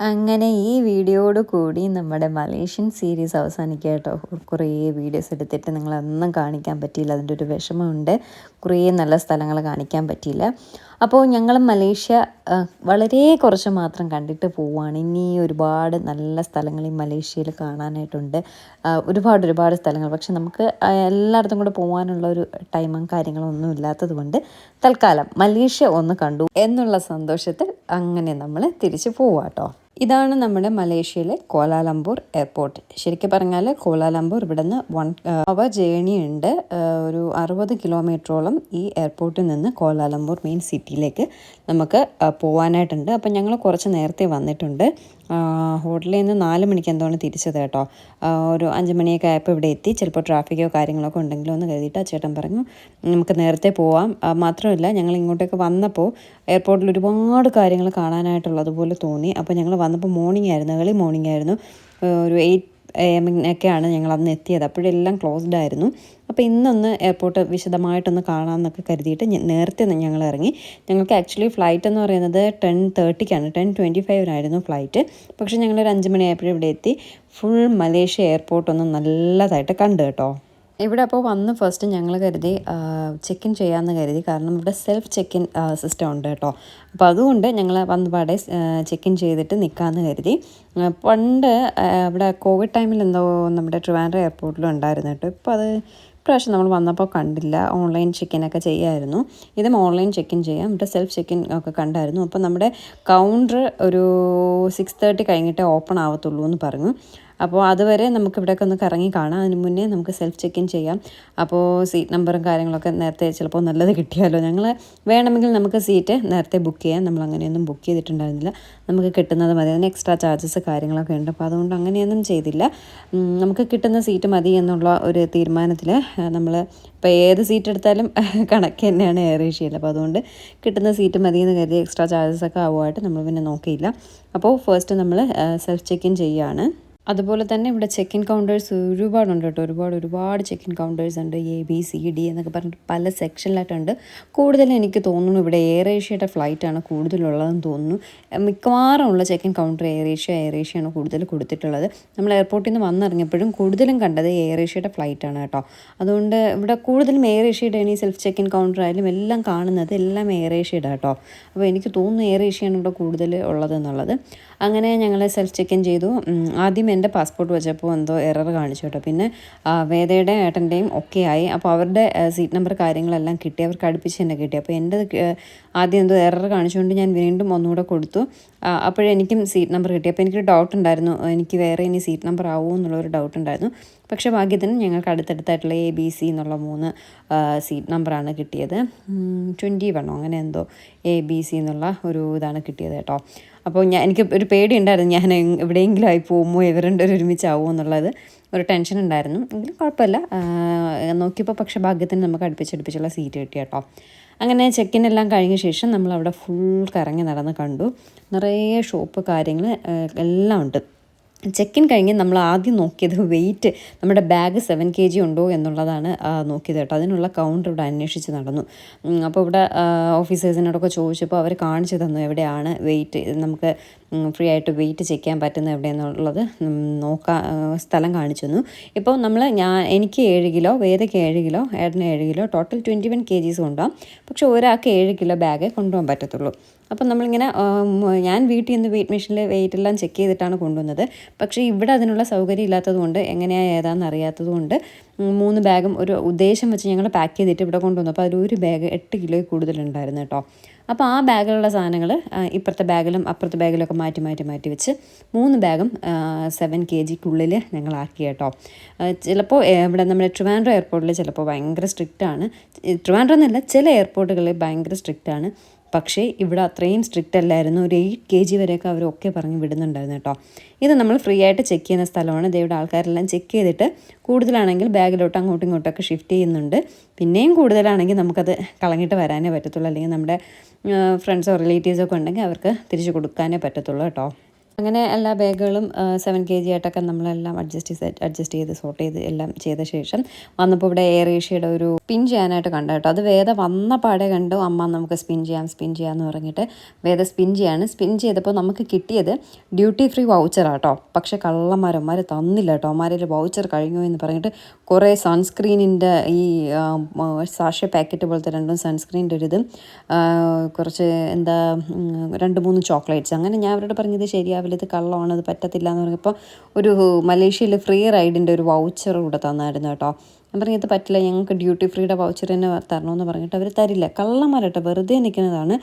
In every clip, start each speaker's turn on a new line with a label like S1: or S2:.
S1: അങ്ങനെ ഈ വീഡിയോയോട് കൂടി നമ്മുടെ മലേഷ്യൻ സീരീസ് അവസാനിക്കുക കുറേ വീഡിയോസ് എടുത്തിട്ട് നിങ്ങളൊന്നും കാണിക്കാൻ പറ്റിയില്ല. അതിന്റെ ഒരു വിഷമമുണ്ട്. കുറേ നല്ല സ്ഥലങ്ങൾ കാണിക്കാൻ പറ്റിയില്ല. അപ്പോൾ ഞങ്ങൾ മലേഷ്യ വളരെ കുറച്ച് മാത്രം കണ്ടിട്ട് പോവുകയാണ് ഇനി ഒരുപാട് നല്ല സ്ഥലങ്ങൾ ഈ മലേഷ്യയിൽ കാണാനായിട്ടുണ്ട്. ഒരുപാട് ഒരുപാട് സ്ഥലങ്ങൾ. പക്ഷെ നമുക്ക് എല്ലായിടത്തും കൂടെ പോകാനുള്ള ഒരു ടൈമും കാര്യങ്ങളും ഒന്നും ഇല്ലാത്തത് കൊണ്ട് തൽക്കാലം മലേഷ്യ ഒന്ന് കണ്ടു എന്നുള്ള സന്തോഷത്തിൽ അങ്ങനെ നമ്മൾ തിരിച്ച് പോവാട്ടോ. ഇതാണ് നമ്മുടെ മലേഷ്യയിലെ കോലാലംപൂർ എയർപോർട്ട്. ശരിക്കും പറഞ്ഞാൽ കോലാലംപൂർ ഇവിടെ നിന്ന് വൺ അവർ ജേണി ഉണ്ട്. ഒരു അറുപത് കിലോമീറ്ററോളം ഈ എയർപോർട്ടിൽ നിന്ന് കോലാലംപൂർ മെയിൻ സിറ്റിയിലേക്ക് നമുക്ക് പോകാനായിട്ടുണ്ട് അപ്പം ഞങ്ങൾ കുറച്ച് നേരത്തെ വന്നിട്ടുണ്ട്. ഹോട്ടലിൽ നിന്ന് നാല് മണിക്ക് എന്തോന്ന് തിരിച്ചത് കേട്ടോ. ഒരു അഞ്ച് മണിയൊക്കെ ആയപ്പോൾ ഇവിടെ എത്തി. ചിലപ്പോൾ ട്രാഫിക്കോ കാര്യങ്ങളൊക്കെ ഉണ്ടെങ്കിലോ എന്ന് കരുതിയിട്ട് ആ ചേട്ടൻ പറഞ്ഞു നമുക്ക് നേരത്തെ പോവാം. മാത്രമല്ല ഞങ്ങൾ ഇങ്ങോട്ടേക്ക് വന്നപ്പോൾ എയർപോർട്ടിൽ ഒരുപാട് കാര്യങ്ങൾ കാണാനായിട്ടുള്ളതുപോലെ തോന്നി. അപ്പോൾ ഞങ്ങൾ വന്നപ്പോൾ മോർണിംഗ് ആയിരുന്നു ഏർലി മോർണിംഗ് ആയിരുന്നു. ഒരു എയ്റ്റ് എമ്മിനൊക്കെയാണ് ഞങ്ങൾ അന്ന് എത്തിയത്. അപ്പോഴെല്ലാം ക്ലോസ്ഡ് ആയിരുന്നു. അപ്പോൾ ഇന്നൊന്ന് എയർപോർട്ട് വിശദമായിട്ടൊന്ന് കാണാമെന്നൊക്കെ കരുതിയിട്ട് നേരത്തെ ഞങ്ങൾ ഇറങ്ങി. ഞങ്ങൾക്ക് ആക്ച്വലി ഫ്ലൈറ്റ് എന്ന് പറയുന്നത് ടെൻ തേർട്ടിക്കാണ് ടെൻ ട്വന്റി ഫൈവിനായിരുന്നു ഫ്ലൈറ്റ് പക്ഷേ ഞങ്ങളൊരു അഞ്ച് മണിയായപ്പോഴും ഇവിടെ എത്തി. ഫുൾ മലേഷ്യ എയർപോർട്ടൊന്ന് നല്ലതായിട്ട് കണ്ടു കേട്ടോ. ഇവിടെ അപ്പോൾ വന്ന് ഫസ്റ്റ് ഞങ്ങൾ കരുതി ചെക്ക് ഇൻ ചെയ്യാമെന്ന് കരുതി. കാരണം ഇവിടെ സെൽഫ് ചെക്ക് ഇൻ സിസ്റ്റം ഉണ്ട് കേട്ടോ. അപ്പോൾ അതുകൊണ്ട് ഞങ്ങൾ വന്ന് പാടെ ചെക്ക് ഇൻ ചെയ്തിട്ട് നിൽക്കാമെന്ന് കരുതി. പണ്ട് ഇവിടെ കോവിഡ് ടൈമിൽ എന്തോ നമ്മുടെ ട്രിവാൻഡ്രം എയർപോർട്ടിലും ഉണ്ടായിരുന്നു കേട്ടോ. ഇപ്പോൾ അത് പ്രാവശ്യം നമ്മൾ വന്നപ്പോൾ കണ്ടില്ല. ഓൺലൈൻ ചെക്ക് ചെക്കിനൊക്കെ ചെയ്യായിരുന്നു. ഇതും ഓൺലൈൻ ചെക്ക് ഇൻ ചെയ്യാം. ഇവിടെ സെൽഫ് ചെക്ക് ഇൻ ഒക്കെ കണ്ടായിരുന്നു. അപ്പോൾ നമ്മുടെ കൗണ്ടർ ഒരു സിക്സ് തേർട്ടി കഴിഞ്ഞിട്ടേ ഓപ്പൺ ആവത്തുള്ളൂ എന്ന് പറഞ്ഞു. അപ്പോൾ അതുവരെ നമുക്ക് ഇവിടെയൊക്കെ ഒന്ന് കറങ്ങി കാണാം. അതിന് മുന്നേ നമുക്ക് സെൽഫ് ചെക്ക് ഇൻ ചെയ്യാം. അപ്പോൾ സീറ്റ് നമ്പറും കാര്യങ്ങളൊക്കെ നേരത്തെ ചിലപ്പോൾ നല്ലത് കിട്ടിയാലോ? ഞങ്ങൾ വേണമെങ്കിൽ നമുക്ക് സീറ്റ് നേരത്തെ ബുക്ക് ചെയ്യാം. നമ്മൾ അങ്ങനെയൊന്നും ബുക്ക് ചെയ്തിട്ടുണ്ടായിരുന്നില്ല. നമുക്ക് കിട്ടുന്നത് മതി. അതിന് എക്സ്ട്രാ ചാർജസ് കാര്യങ്ങളൊക്കെ ഉണ്ട്. അപ്പോൾ അതുകൊണ്ട് അങ്ങനെയൊന്നും ചെയ്തില്ല. നമുക്ക് കിട്ടുന്ന സീറ്റ് മതി എന്നുള്ള ഒരു തീരുമാനത്തിൽ നമ്മൾ ഇപ്പോൾ ഏത് സീറ്റ് എടുത്താലും കണക്ക് തന്നെയാണ് എയർ ഏഷ്യയിൽ അപ്പോൾ അതുകൊണ്ട് കിട്ടുന്ന സീറ്റ് മതി എന്ന് കരുതി എക്സ്ട്രാ ചാർജസ് ഒക്കെ ആവുമായിട്ട് നമ്മൾ പിന്നെ നോക്കിയില്ല. അപ്പോൾ ഫസ്റ്റ് നമ്മൾ സെൽഫ് ചെക്കിൻ ചെയ്യുകയാണ് അതുപോലെ തന്നെ ഇവിടെ ചെക്ക് ഇൻ കൗണ്ടേഴ്സ് ഒരുപാടുണ്ട് കേട്ടോ. ഒരുപാട് ഒരുപാട് ചെക്ക് ഇൻ കൗണ്ടേഴ്സ് ഉണ്ട്. എ ബി സി ഡി എന്നൊക്കെ പറഞ്ഞിട്ട് പല സെക്ഷനിലായിട്ടുണ്ട് കൂടുതലും എനിക്ക് തോന്നുന്നു ഇവിടെ എയർ ഏഷ്യയുടെ ഫ്ലൈറ്റാണ് കൂടുതലുള്ളതെന്ന് തോന്നുന്നു. മിക്കവാറും ഉള്ള check in counter air Asia air ഏഷ്യയാണ് കൂടുതൽ കൊടുത്തിട്ടുള്ളത്. നമ്മൾ എയർപോർട്ടിൽ നിന്ന് വന്നിറങ്ങിയപ്പോഴും കൂടുതലും കണ്ടത് എയർ ഏഷ്യയുടെ ഫ്ലൈറ്റാണ് കേട്ടോ. അതുകൊണ്ട് ഇവിടെ കൂടുതലും എയർ ഏഷ്യയുടെ ഇനി സെൽഫ് ചെക്ക് ഇൻ കൗണ്ടർ ആയാലും എല്ലാം കാണുന്നത് എല്ലാം എയർ ഏഷ്യയുടെ കേട്ടോ. അപ്പോൾ എനിക്ക് തോന്നുന്നു എയർ ഏഷ്യയാണ് ഇവിടെ കൂടുതൽ ഉള്ളതെന്നുള്ളത്. അങ്ങനെ ഞങ്ങൾ സെൽഫ് ചെക്ക് ഇൻ ചെയ്തു. ആദ്യം എന്റെ പാസ്പോർട്ട് വെച്ചപ്പോൾ എന്തോ എറർ കാണിച്ചു കേട്ടോ. പിന്നെ വേദയുടെ ഏട്ടന്റെയും ഒക്കെ ആയി. അപ്പോൾ അവരുടെ സീറ്റ് നമ്പർ കാര്യങ്ങളെല്ലാം കിട്ടി. അവർക്ക് അടുപ്പിച്ച് തന്നെ കിട്ടി. അപ്പോൾ എന്റെ ആദ്യം എന്തോ എറർ കാണിച്ചുകൊണ്ട് ഞാൻ വീണ്ടും ഒന്നുകൂടെ കൊടുത്തു. അപ്പോഴെനിക്കും സീറ്റ് നമ്പർ കിട്ടി. അപ്പോൾ എനിക്കൊരു ഡൗട്ട് ഉണ്ടായിരുന്നു. എനിക്ക് വേറെ ഇനി സീറ്റ് നമ്പർ ആവുമോ എന്നുള്ളൊരു ഡൗട്ട് ഉണ്ടായിരുന്നു. പക്ഷേ ഭാഗ്യത്തിന് ഞങ്ങൾക്ക് അടുത്തടുത്തായിട്ടുള്ള എ ബി സി എന്നുള്ള മൂന്ന് സീറ്റ് നമ്പറാണ് കിട്ടിയത്. ട്വന്റി വണ്ണോ അങ്ങനെ എന്തോ എ ബി സി എന്നുള്ള ഒരു ഇതാണ് കിട്ടിയത് കേട്ടോ. അപ്പോൾ ഞാൻ എനിക്ക് ഒരു പേടി ഉണ്ടായിരുന്നു. ഞാൻ എവിടെയെങ്കിലും ആയി പോകുമോ ഇവർ രണ്ടുപേരും ഒരുമിച്ചാവുമോ എന്നുള്ളത്. ഒരു ടെൻഷൻ ഉണ്ടായിരുന്നു. എങ്കിലും കുഴപ്പമില്ല. നോക്കിയപ്പോൾ പക്ഷേ ഭാഗ്യത്തിന് നമുക്ക് അടുപ്പിച്ചടുപ്പിച്ചുള്ള സീറ്റ് കിട്ടി കേട്ടോ. അങ്ങനെ ചെക്കിൻ എല്ലാം കഴിഞ്ഞ ശേഷം നമ്മൾ അവിടെ ഫുൾ കറങ്ങി നടന്ന് കണ്ടു. നിറയെ ഷോപ്പ് കാര്യങ്ങൾ എല്ലാം ഉണ്ട്. ചെക്ക് ഇൻ കഴിഞ്ഞ് നമ്മൾ ആദ്യം നോക്കിയത് വെയിറ്റ് നമ്മുടെ ബാഗ് സെവൻ കെ ജി ഉണ്ടോ എന്നുള്ളതാണ് നോക്കിയത് കേട്ടോ. അതിനുള്ള കൗണ്ടർ ഇവിടെ അന്വേഷിച്ച് നടന്നു. അപ്പോൾ ഇവിടെ ഓഫീസേഴ്സിനോടൊക്കെ ചോദിച്ചപ്പോൾ അവർ കാണിച്ചു തന്നു എവിടെയാണ് വെയിറ്റ് നമുക്ക് ഫ്രീ ആയിട്ട് വെയിറ്റ് ചെയ്യാൻ പറ്റുന്ന എവിടെയെന്നുള്ളത് നോക്കാൻ സ്ഥലം കാണിച്ചു തന്നു. ഇപ്പോൾ നമ്മൾ ഞാൻ എനിക്ക് ഏഴ് കിലോ വേദയ്ക്ക് ഏഴ് കിലോ ഏട്ടന് ഏഴ് kilo total twenty one K Gs കൊണ്ടുപോകാം പക്ഷേ ഒരാൾക്ക് ഏഴ് കിലോ ബാഗേ കൊണ്ടുപോകാൻ പറ്റത്തുള്ളൂ. അപ്പം നമ്മളിങ്ങനെ ഞാൻ വീട്ടിൽ നിന്ന് വെയിറ്റ് മെഷീനിൽ വെയിറ്റ് എല്ലാം ചെക്ക് ചെയ്തിട്ടാണ് കൊണ്ടുവന്നത്. പക്ഷേ ഇവിടെ അതിനുള്ള സൗകര്യം ഇല്ലാത്തതുകൊണ്ട് എങ്ങനെയാണ് ഏതാണെന്ന് അറിയാത്തതുകൊണ്ട് മൂന്ന് ബാഗും ഒരു ഉദ്ദേശം വെച്ച് ഞങ്ങൾ പാക്ക് ചെയ്തിട്ട് ഇവിടെ കൊണ്ടുവന്നു. അപ്പോൾ അതിലൊരു ബാഗ് എട്ട് കിലോയിൽ കൂടുതലുണ്ടായിരുന്നു കേട്ടോ. അപ്പോൾ ആ ബാഗിലുള്ള സാധനങ്ങൾ ഇപ്പുറത്തെ ബാഗിലും അപ്പുറത്തെ ബാഗിലൊക്കെ മാറ്റി മാറ്റി മാറ്റി വെച്ച് മൂന്ന് ബാഗും സെവൻ കെ ജിക്കുള്ളിൽ ഞങ്ങളാക്കി കേട്ടോ. ചിലപ്പോൾ ഇവിടെ നമ്മുടെ ട്രിവാൻഡ്രോ എയർപോർട്ടിൽ ചിലപ്പോൾ ഭയങ്കര സ്ട്രിക്റ്റ് ആണ്. ട്രിവാൻഡ്രം എന്നല്ല ചില എയർപോർട്ടുകളിൽ ഭയങ്കര സ്ട്രിക്റ്റ് ആണ്. പക്ഷേ ഇവിടെ അത്രയും സ്ട്രിക്റ്റ് അല്ലായിരുന്നു. ഒരു എയ്റ്റ് കെ ജി വരെയൊക്കെ അവരൊക്കെ പറഞ്ഞ് വിടുന്നുണ്ടായിരുന്നു കേട്ടോ. ഇത് നമ്മൾ ഫ്രീ ആയിട്ട് ചെക്ക് ചെയ്യുന്ന സ്ഥലമാണ്. ഇതേവിടെ ആൾക്കാരെല്ലാം ചെക്ക് ചെയ്തിട്ട് കൂടുതലാണെങ്കിൽ ബാഗിലോട്ട് അങ്ങോട്ടും ഇങ്ങോട്ടൊക്കെ ഷിഫ്റ്റ് ചെയ്യുന്നുണ്ട്. പിന്നെയും കൂടുതലാണെങ്കിൽ നമുക്കത് കളഞ്ഞിട്ട് വരാനേ പറ്റത്തുള്ളൂ. അല്ലെങ്കിൽ നമ്മുടെ ഫ്രണ്ട്സോ റിലേറ്റീവ്സോ ഒക്കെ ഉണ്ടെങ്കിൽ അവർക്ക് തിരിച്ചു കൊടുക്കാനേ പറ്റത്തുള്ളൂ കേട്ടോ. അങ്ങനെ എല്ലാ ബാഗുകളും സെവൻ കെ ജി ആയിട്ടൊക്കെ നമ്മളെല്ലാം അഡ്ജസ്റ്റ് ചെയ്ത് അഡ്ജസ്റ്റ് ചെയ്ത് സോർട്ട് ചെയ്ത് എല്ലാം ചെയ്ത ശേഷം വന്നപ്പോൾ ഇവിടെ എയർ ഏഷ്യയുടെ ഒരു സ്പിൻ ചെയ്യാനായിട്ട് കണ്ടു കേട്ടോ. അത് വേദ വന്ന പാടെ കണ്ടു അമ്മ നമുക്ക് സ്പിൻ ചെയ്യാം സ്പിൻ ചെയ്യാമെന്ന് പറഞ്ഞിട്ട് വേദ സ്പിൻ ചെയ്യാണ്. സ്പിൻ ചെയ്തപ്പോൾ നമുക്ക് കിട്ടിയത് ഡ്യൂട്ടി ഫ്രീ വൗച്ചറാണ് വൗച്ചറാട്ടോ പക്ഷേ കള്ളന്മാരന്മാർ തന്നില്ല കേട്ടോ. അമ്മാരെ വൗച്ചർ കഴിഞ്ഞു എന്ന് പറഞ്ഞിട്ട് കുറേ സൺസ്ക്രീനിന്റെ ഈ സാഷ പാക്കറ്റ് പോലത്തെ രണ്ടും സൺസ്ക്രീനിന്റെ ഒരു ഇതും കുറച്ച് എന്താ രണ്ട് മൂന്ന് ചോക്ലേറ്റ്സ് അങ്ങനെ ഞാൻ അവരോട് പറഞ്ഞത് ശരിയാവില്ല ഇത് കള്ളമാണ് അത് പറ്റത്തില്ല എന്ന് പറഞ്ഞപ്പോൾ ഒരു മലേഷ്യയിൽ ഫ്രീ റൈഡിന്റെ ഒരു വൗച്ചർ കൂടെ തന്നായിരുന്നു കേട്ടോ. ഞാൻ പറഞ്ഞു ഇത് പറ്റില്ല ഞങ്ങൾക്ക് ഡ്യൂട്ടി ഫ്രീയുടെ വൗച്ചർ തന്നെ തരണമെന്ന് പറഞ്ഞിട്ട് അവർ തരില്ല. കള്ളന്മാരട്ടോ വെറുതെ നിൽക്കുന്നതാണ്.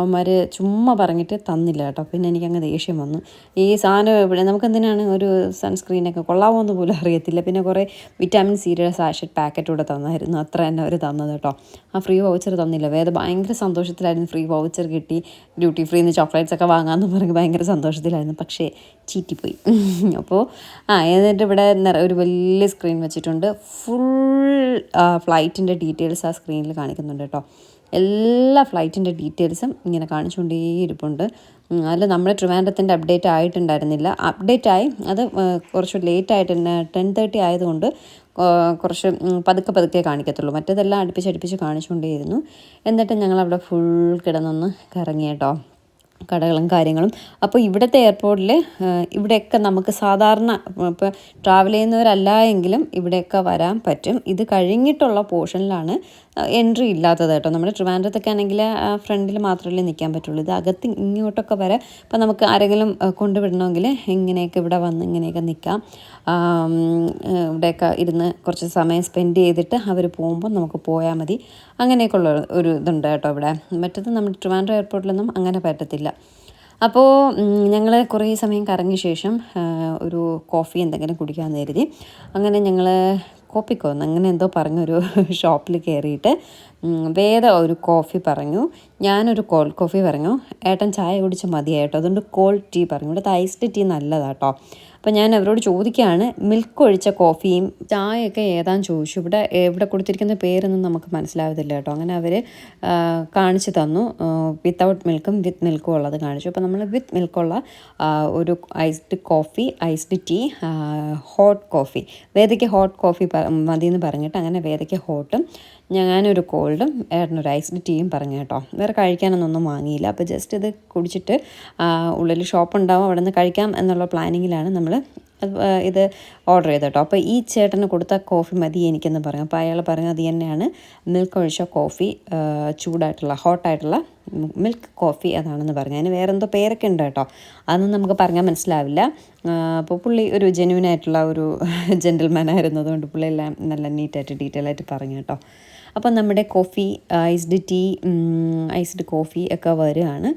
S1: അവന്മാർ ചുമ്മാ പറഞ്ഞിട്ട് തന്നില്ല കേട്ടോ. പിന്നെ എനിക്കങ്ങ് ദേഷ്യം വന്നു. ഈ സാധനം എവിടെ നമുക്ക് എന്തിനാണ് ഒരു സൺസ്ക്രീനൊക്കെ കൊള്ളാമോന്ന് പോലും അറിയത്തില്ല. പിന്നെ കുറേ വിറ്റാമിൻ സിയുടെ സാഷറ്റ് പാക്കറ്റ് കൂടെ തന്നായിരുന്നു. അത്ര തന്നെ അവർ തന്നത് കേട്ടോ. ആ ഫ്രീ വൗച്ചർ തന്നില്ല. വേദ ഭയങ്കര സന്തോഷത്തിലായിരുന്നു. ഫ്രീ വൗച്ചർ കിട്ടി. ഡ്യൂട്ടി ഫ്രീ നിന്ന് ചോക്ലേറ്റ്സ് ഒക്കെ വാങ്ങാമെന്ന് പറഞ്ഞ് ഭയങ്കര സന്തോഷത്തിലായിരുന്നു. പക്ഷേ ചീറ്റിപ്പോയി. അപ്പോൾ ആ എന്നിട്ട് ഇവിടെ ഒരു വലിയ സ്ക്രീൻ വെച്ചിട്ടുണ്ട്. ഫുൾ ഫ്ലൈറ്റിന്റെ ഡീറ്റെയിൽസ് ആ സ്ക്രീനിൽ കാണിക്കുന്നുണ്ട് കേട്ടോ എല്ലാ ഫ്ലൈറ്റിന്റെ ഡീറ്റെയിൽസും ഇങ്ങനെ കാണിച്ചുകൊണ്ടേ ഇരിപ്പുണ്ട് ഉം, അതിൽ നമ്മുടെ ട്രിവാൻഡ്രത്തിന്റെ അപ്ഡേറ്റ് ആയിട്ടുണ്ടായിരുന്നില്ല. അപ്ഡേറ്റ് ആയി. അത് കുറച്ച് ലേറ്റ് ആയിട്ട് തന്നെ ടെൻ തേർട്ടി ആയതുകൊണ്ട് കുറച്ച് പതുക്കെ പതുക്കെ കാണിക്കത്തുള്ളൂ. മറ്റേതെല്ലാം അടുപ്പിച്ച് അടുപ്പിച്ച് കാണിച്ചുകൊണ്ടേയിരുന്നു. എന്നിട്ട് ഞങ്ങൾ അവിടെ ഫുൾ കിടന്നൊന്ന് കറങ്ങി കേട്ടോ കടകളും കാര്യങ്ങളും. അപ്പോൾ ഇവിടുത്തെ എയർപോർട്ടിൽ ഇവിടെയൊക്കെ നമുക്ക് സാധാരണ ഇപ്പോൾ ട്രാവൽ ചെയ്യുന്നവരല്ല എങ്കിലും ഇവിടെയൊക്കെ വരാൻ പറ്റും. ഇത് കഴിഞ്ഞിട്ടുള്ള പോർഷനിലാണ് എൻട്രി ഇല്ലാത്തത് കേട്ടോ. നമ്മുടെ ട്രിവാൻഡ്രത്തൊക്കെ ആണെങ്കിൽ ഫ്രണ്ടിൽ മാത്രമല്ലേ നിൽക്കാൻ പറ്റുള്ളൂ. ഇത് അകത്ത് ഇങ്ങോട്ടൊക്കെ വരെ ഇപ്പം നമുക്ക് ആരെങ്കിലും കൊണ്ടുവിടണമെങ്കിൽ ഇങ്ങനെയൊക്കെ ഇവിടെ വന്ന് ഇങ്ങനെയൊക്കെ നിൽക്കാം. ഇവിടെയൊക്കെ ഇരുന്ന് കുറച്ച് സമയം സ്പെൻഡ് ചെയ്തിട്ട് അവർ പോകുമ്പോൾ നമുക്ക് പോയാൽ മതി. അങ്ങനെയൊക്കെയുള്ള ഒരു ഇതുണ്ട് കേട്ടോ ഇവിടെ. മറ്റത് നമ്മുടെ ട്രിവാൻഡ്രം എയർപോർട്ടിലൊന്നും അങ്ങനെ പറ്റത്തില്ല. അപ്പോൾ ഞങ്ങൾ കുറേ സമയം കറങ്ങിയ ശേഷം ഒരു കോഫി എന്തെങ്കിലും കുടിക്കാമെന്ന് കരുതി. അങ്ങനെ ഞങ്ങൾ കോപ്പിക്കോന്ന് അങ്ങനെ എന്തോ പറഞ്ഞൊരു ഷോപ്പിൽ കയറിയിട്ട് വേറെ ഒരു കോഫി പറഞ്ഞു. ഞാനൊരു കോൾഡ് കോഫി പറഞ്ഞു. ഏട്ടൻ ചായ കുടിച്ച് മതിയായിട്ടോ അതുകൊണ്ട് കോൾഡ് ടീ പറഞ്ഞു. ഇവിടുത്തെ ഐസ്ഡ് ടീ നല്ലതാട്ടോ അപ്പോൾ ഞാൻ അവരോട് ചോദിക്കുകയാണ് മിൽക്ക് ഒഴിച്ച കോഫിയും ചായയൊക്കെ ഏതാന്ന് ചോദിച്ചു. ഇവിടെ ഇവിടെ കൊടുത്തിരിക്കുന്ന പേരൊന്നും നമുക്ക് മനസ്സിലാവത്തില്ല കേട്ടോ അങ്ങനെ അവർ കാണിച്ചു തന്നു. വിത്തൗട്ട് മിൽക്കും വിത്ത് മിൽക്കും ഉള്ളത് കാണിച്ചു. അപ്പോൾ നമ്മൾ വിത്ത് മിൽക്കുള്ള ഒരു iced coffee iced tea hot coffee വേദയ്ക്ക് hot coffee മതി എന്ന് പറഞ്ഞിട്ട് അങ്ങനെ വേദയ്ക്ക് ഹോട്ടും ഞാനൊരു കോൾഡും ഏട്ടനൊരു ഐസ്ഡ് ടീയും പറഞ്ഞു കേട്ടോ. വേറെ കഴിക്കാനൊന്നും വാങ്ങിയില്ല. അപ്പോൾ ജസ്റ്റ് ഇത് കുടിച്ചിട്ട് ഉള്ളിൽ ഷോപ്പ് ഉണ്ടാവും അവിടെ നിന്ന് കഴിക്കാം എന്നുള്ള പ്ലാനിങ്ങിലാണ് നമ്മൾ ഇത് ഓർഡർ ചെയ്ത് കേട്ടോ അപ്പോൾ ഈ ചേട്ടന് കൊടുത്ത കോഫി മതി എനിക്കെന്ന് പറഞ്ഞു. അപ്പോൾ അയാൾ പറഞ്ഞു അത് തന്നെയാണ്. മിൽക്ക് ഒഴിച്ച കോഫി ചൂടായിട്ടുള്ള ഹോട്ടായിട്ടുള്ള മിൽക്ക് കോഫി അതാണെന്ന് പറഞ്ഞു. അതിന് വേറെ എന്തോ പേരൊക്കെ ഉണ്ട് കേട്ടോ അതൊന്നും നമുക്ക് പറഞ്ഞാൽ മനസ്സിലാവില്ല. അപ്പോൾ പുള്ളി ഒരു ജെന്യൂൻ ആയിട്ടുള്ള ഒരു ജെന്റിൽമാൻ ആയിരുന്നതുകൊണ്ട് പുള്ളി എല്ലാം നല്ല നീറ്റായിട്ട് ഡീറ്റെയിൽ ആയിട്ട് പറഞ്ഞു കേട്ടോ അപ്പോൾ നമ്മുടെ coffee iced tea iced coffee ഒക്കെ വരികയാണ്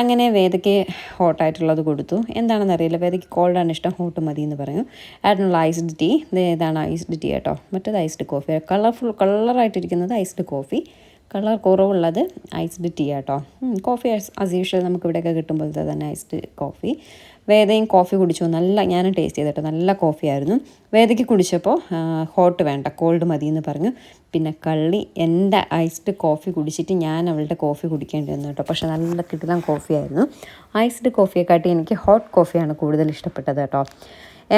S1: അങ്ങനെ വേദയ്ക്ക് ഹോട്ടായിട്ടുള്ളത് കൊടുത്തു. എന്താണെന്ന് അറിയില്ല. വേദയ്ക്ക് കോൾഡാണ് ഇഷ്ടം. ഹോട്ട് മതി എന്ന് പറഞ്ഞു ആയിട്ടുള്ള ഐസ്ഡ് ടീ ഇതാണ് ഐസ്ഡ് ടീ കേട്ടോ. മറ്റേത് ഐസ്ഡ് കോഫി കളർഫുൾ കളറായിട്ടിരിക്കുന്നത് ഐസ്ഡ് കോഫി കളർ കുറവുള്ളത് ഐസ്ഡ് ടീ ആട്ടോ. കോഫി ആസ് യൂഷ്വൽ നമുക്ക് ഇവിടെയൊക്കെ കിട്ടുമ്പോഴത്തെ തന്നെ ഐസ്ഡ് കോഫി വേദയും കോഫി കുടിച്ചു. നല്ല ഞാനും ടേസ്റ്റ് ചെയ്തിട്ട് നല്ല കോഫി ആയിരുന്നു. വേദയ്ക്ക് കുടിച്ചപ്പോൾ ഹോട്ട് വേണ്ട. കോൾഡ് മതി എന്ന് പറഞ്ഞു. പിന്നെ കള്ളി എന്റെ ഐസ്ഡ് കോഫി കുടിച്ചിട്ട് ഞാൻ അവളുടെ കോഫി കുടിക്കേണ്ടി വന്നു കേട്ടോ. പക്ഷെ നല്ല കിട്ടുന്ന കോഫി ആയിരുന്നു ഐസ്ഡ് കോഫിയെക്കാട്ടി എനിക്ക് ഹോട്ട് കോഫിയാണ് കൂടുതൽ ഇഷ്ടപ്പെട്ടത് കേട്ടോ.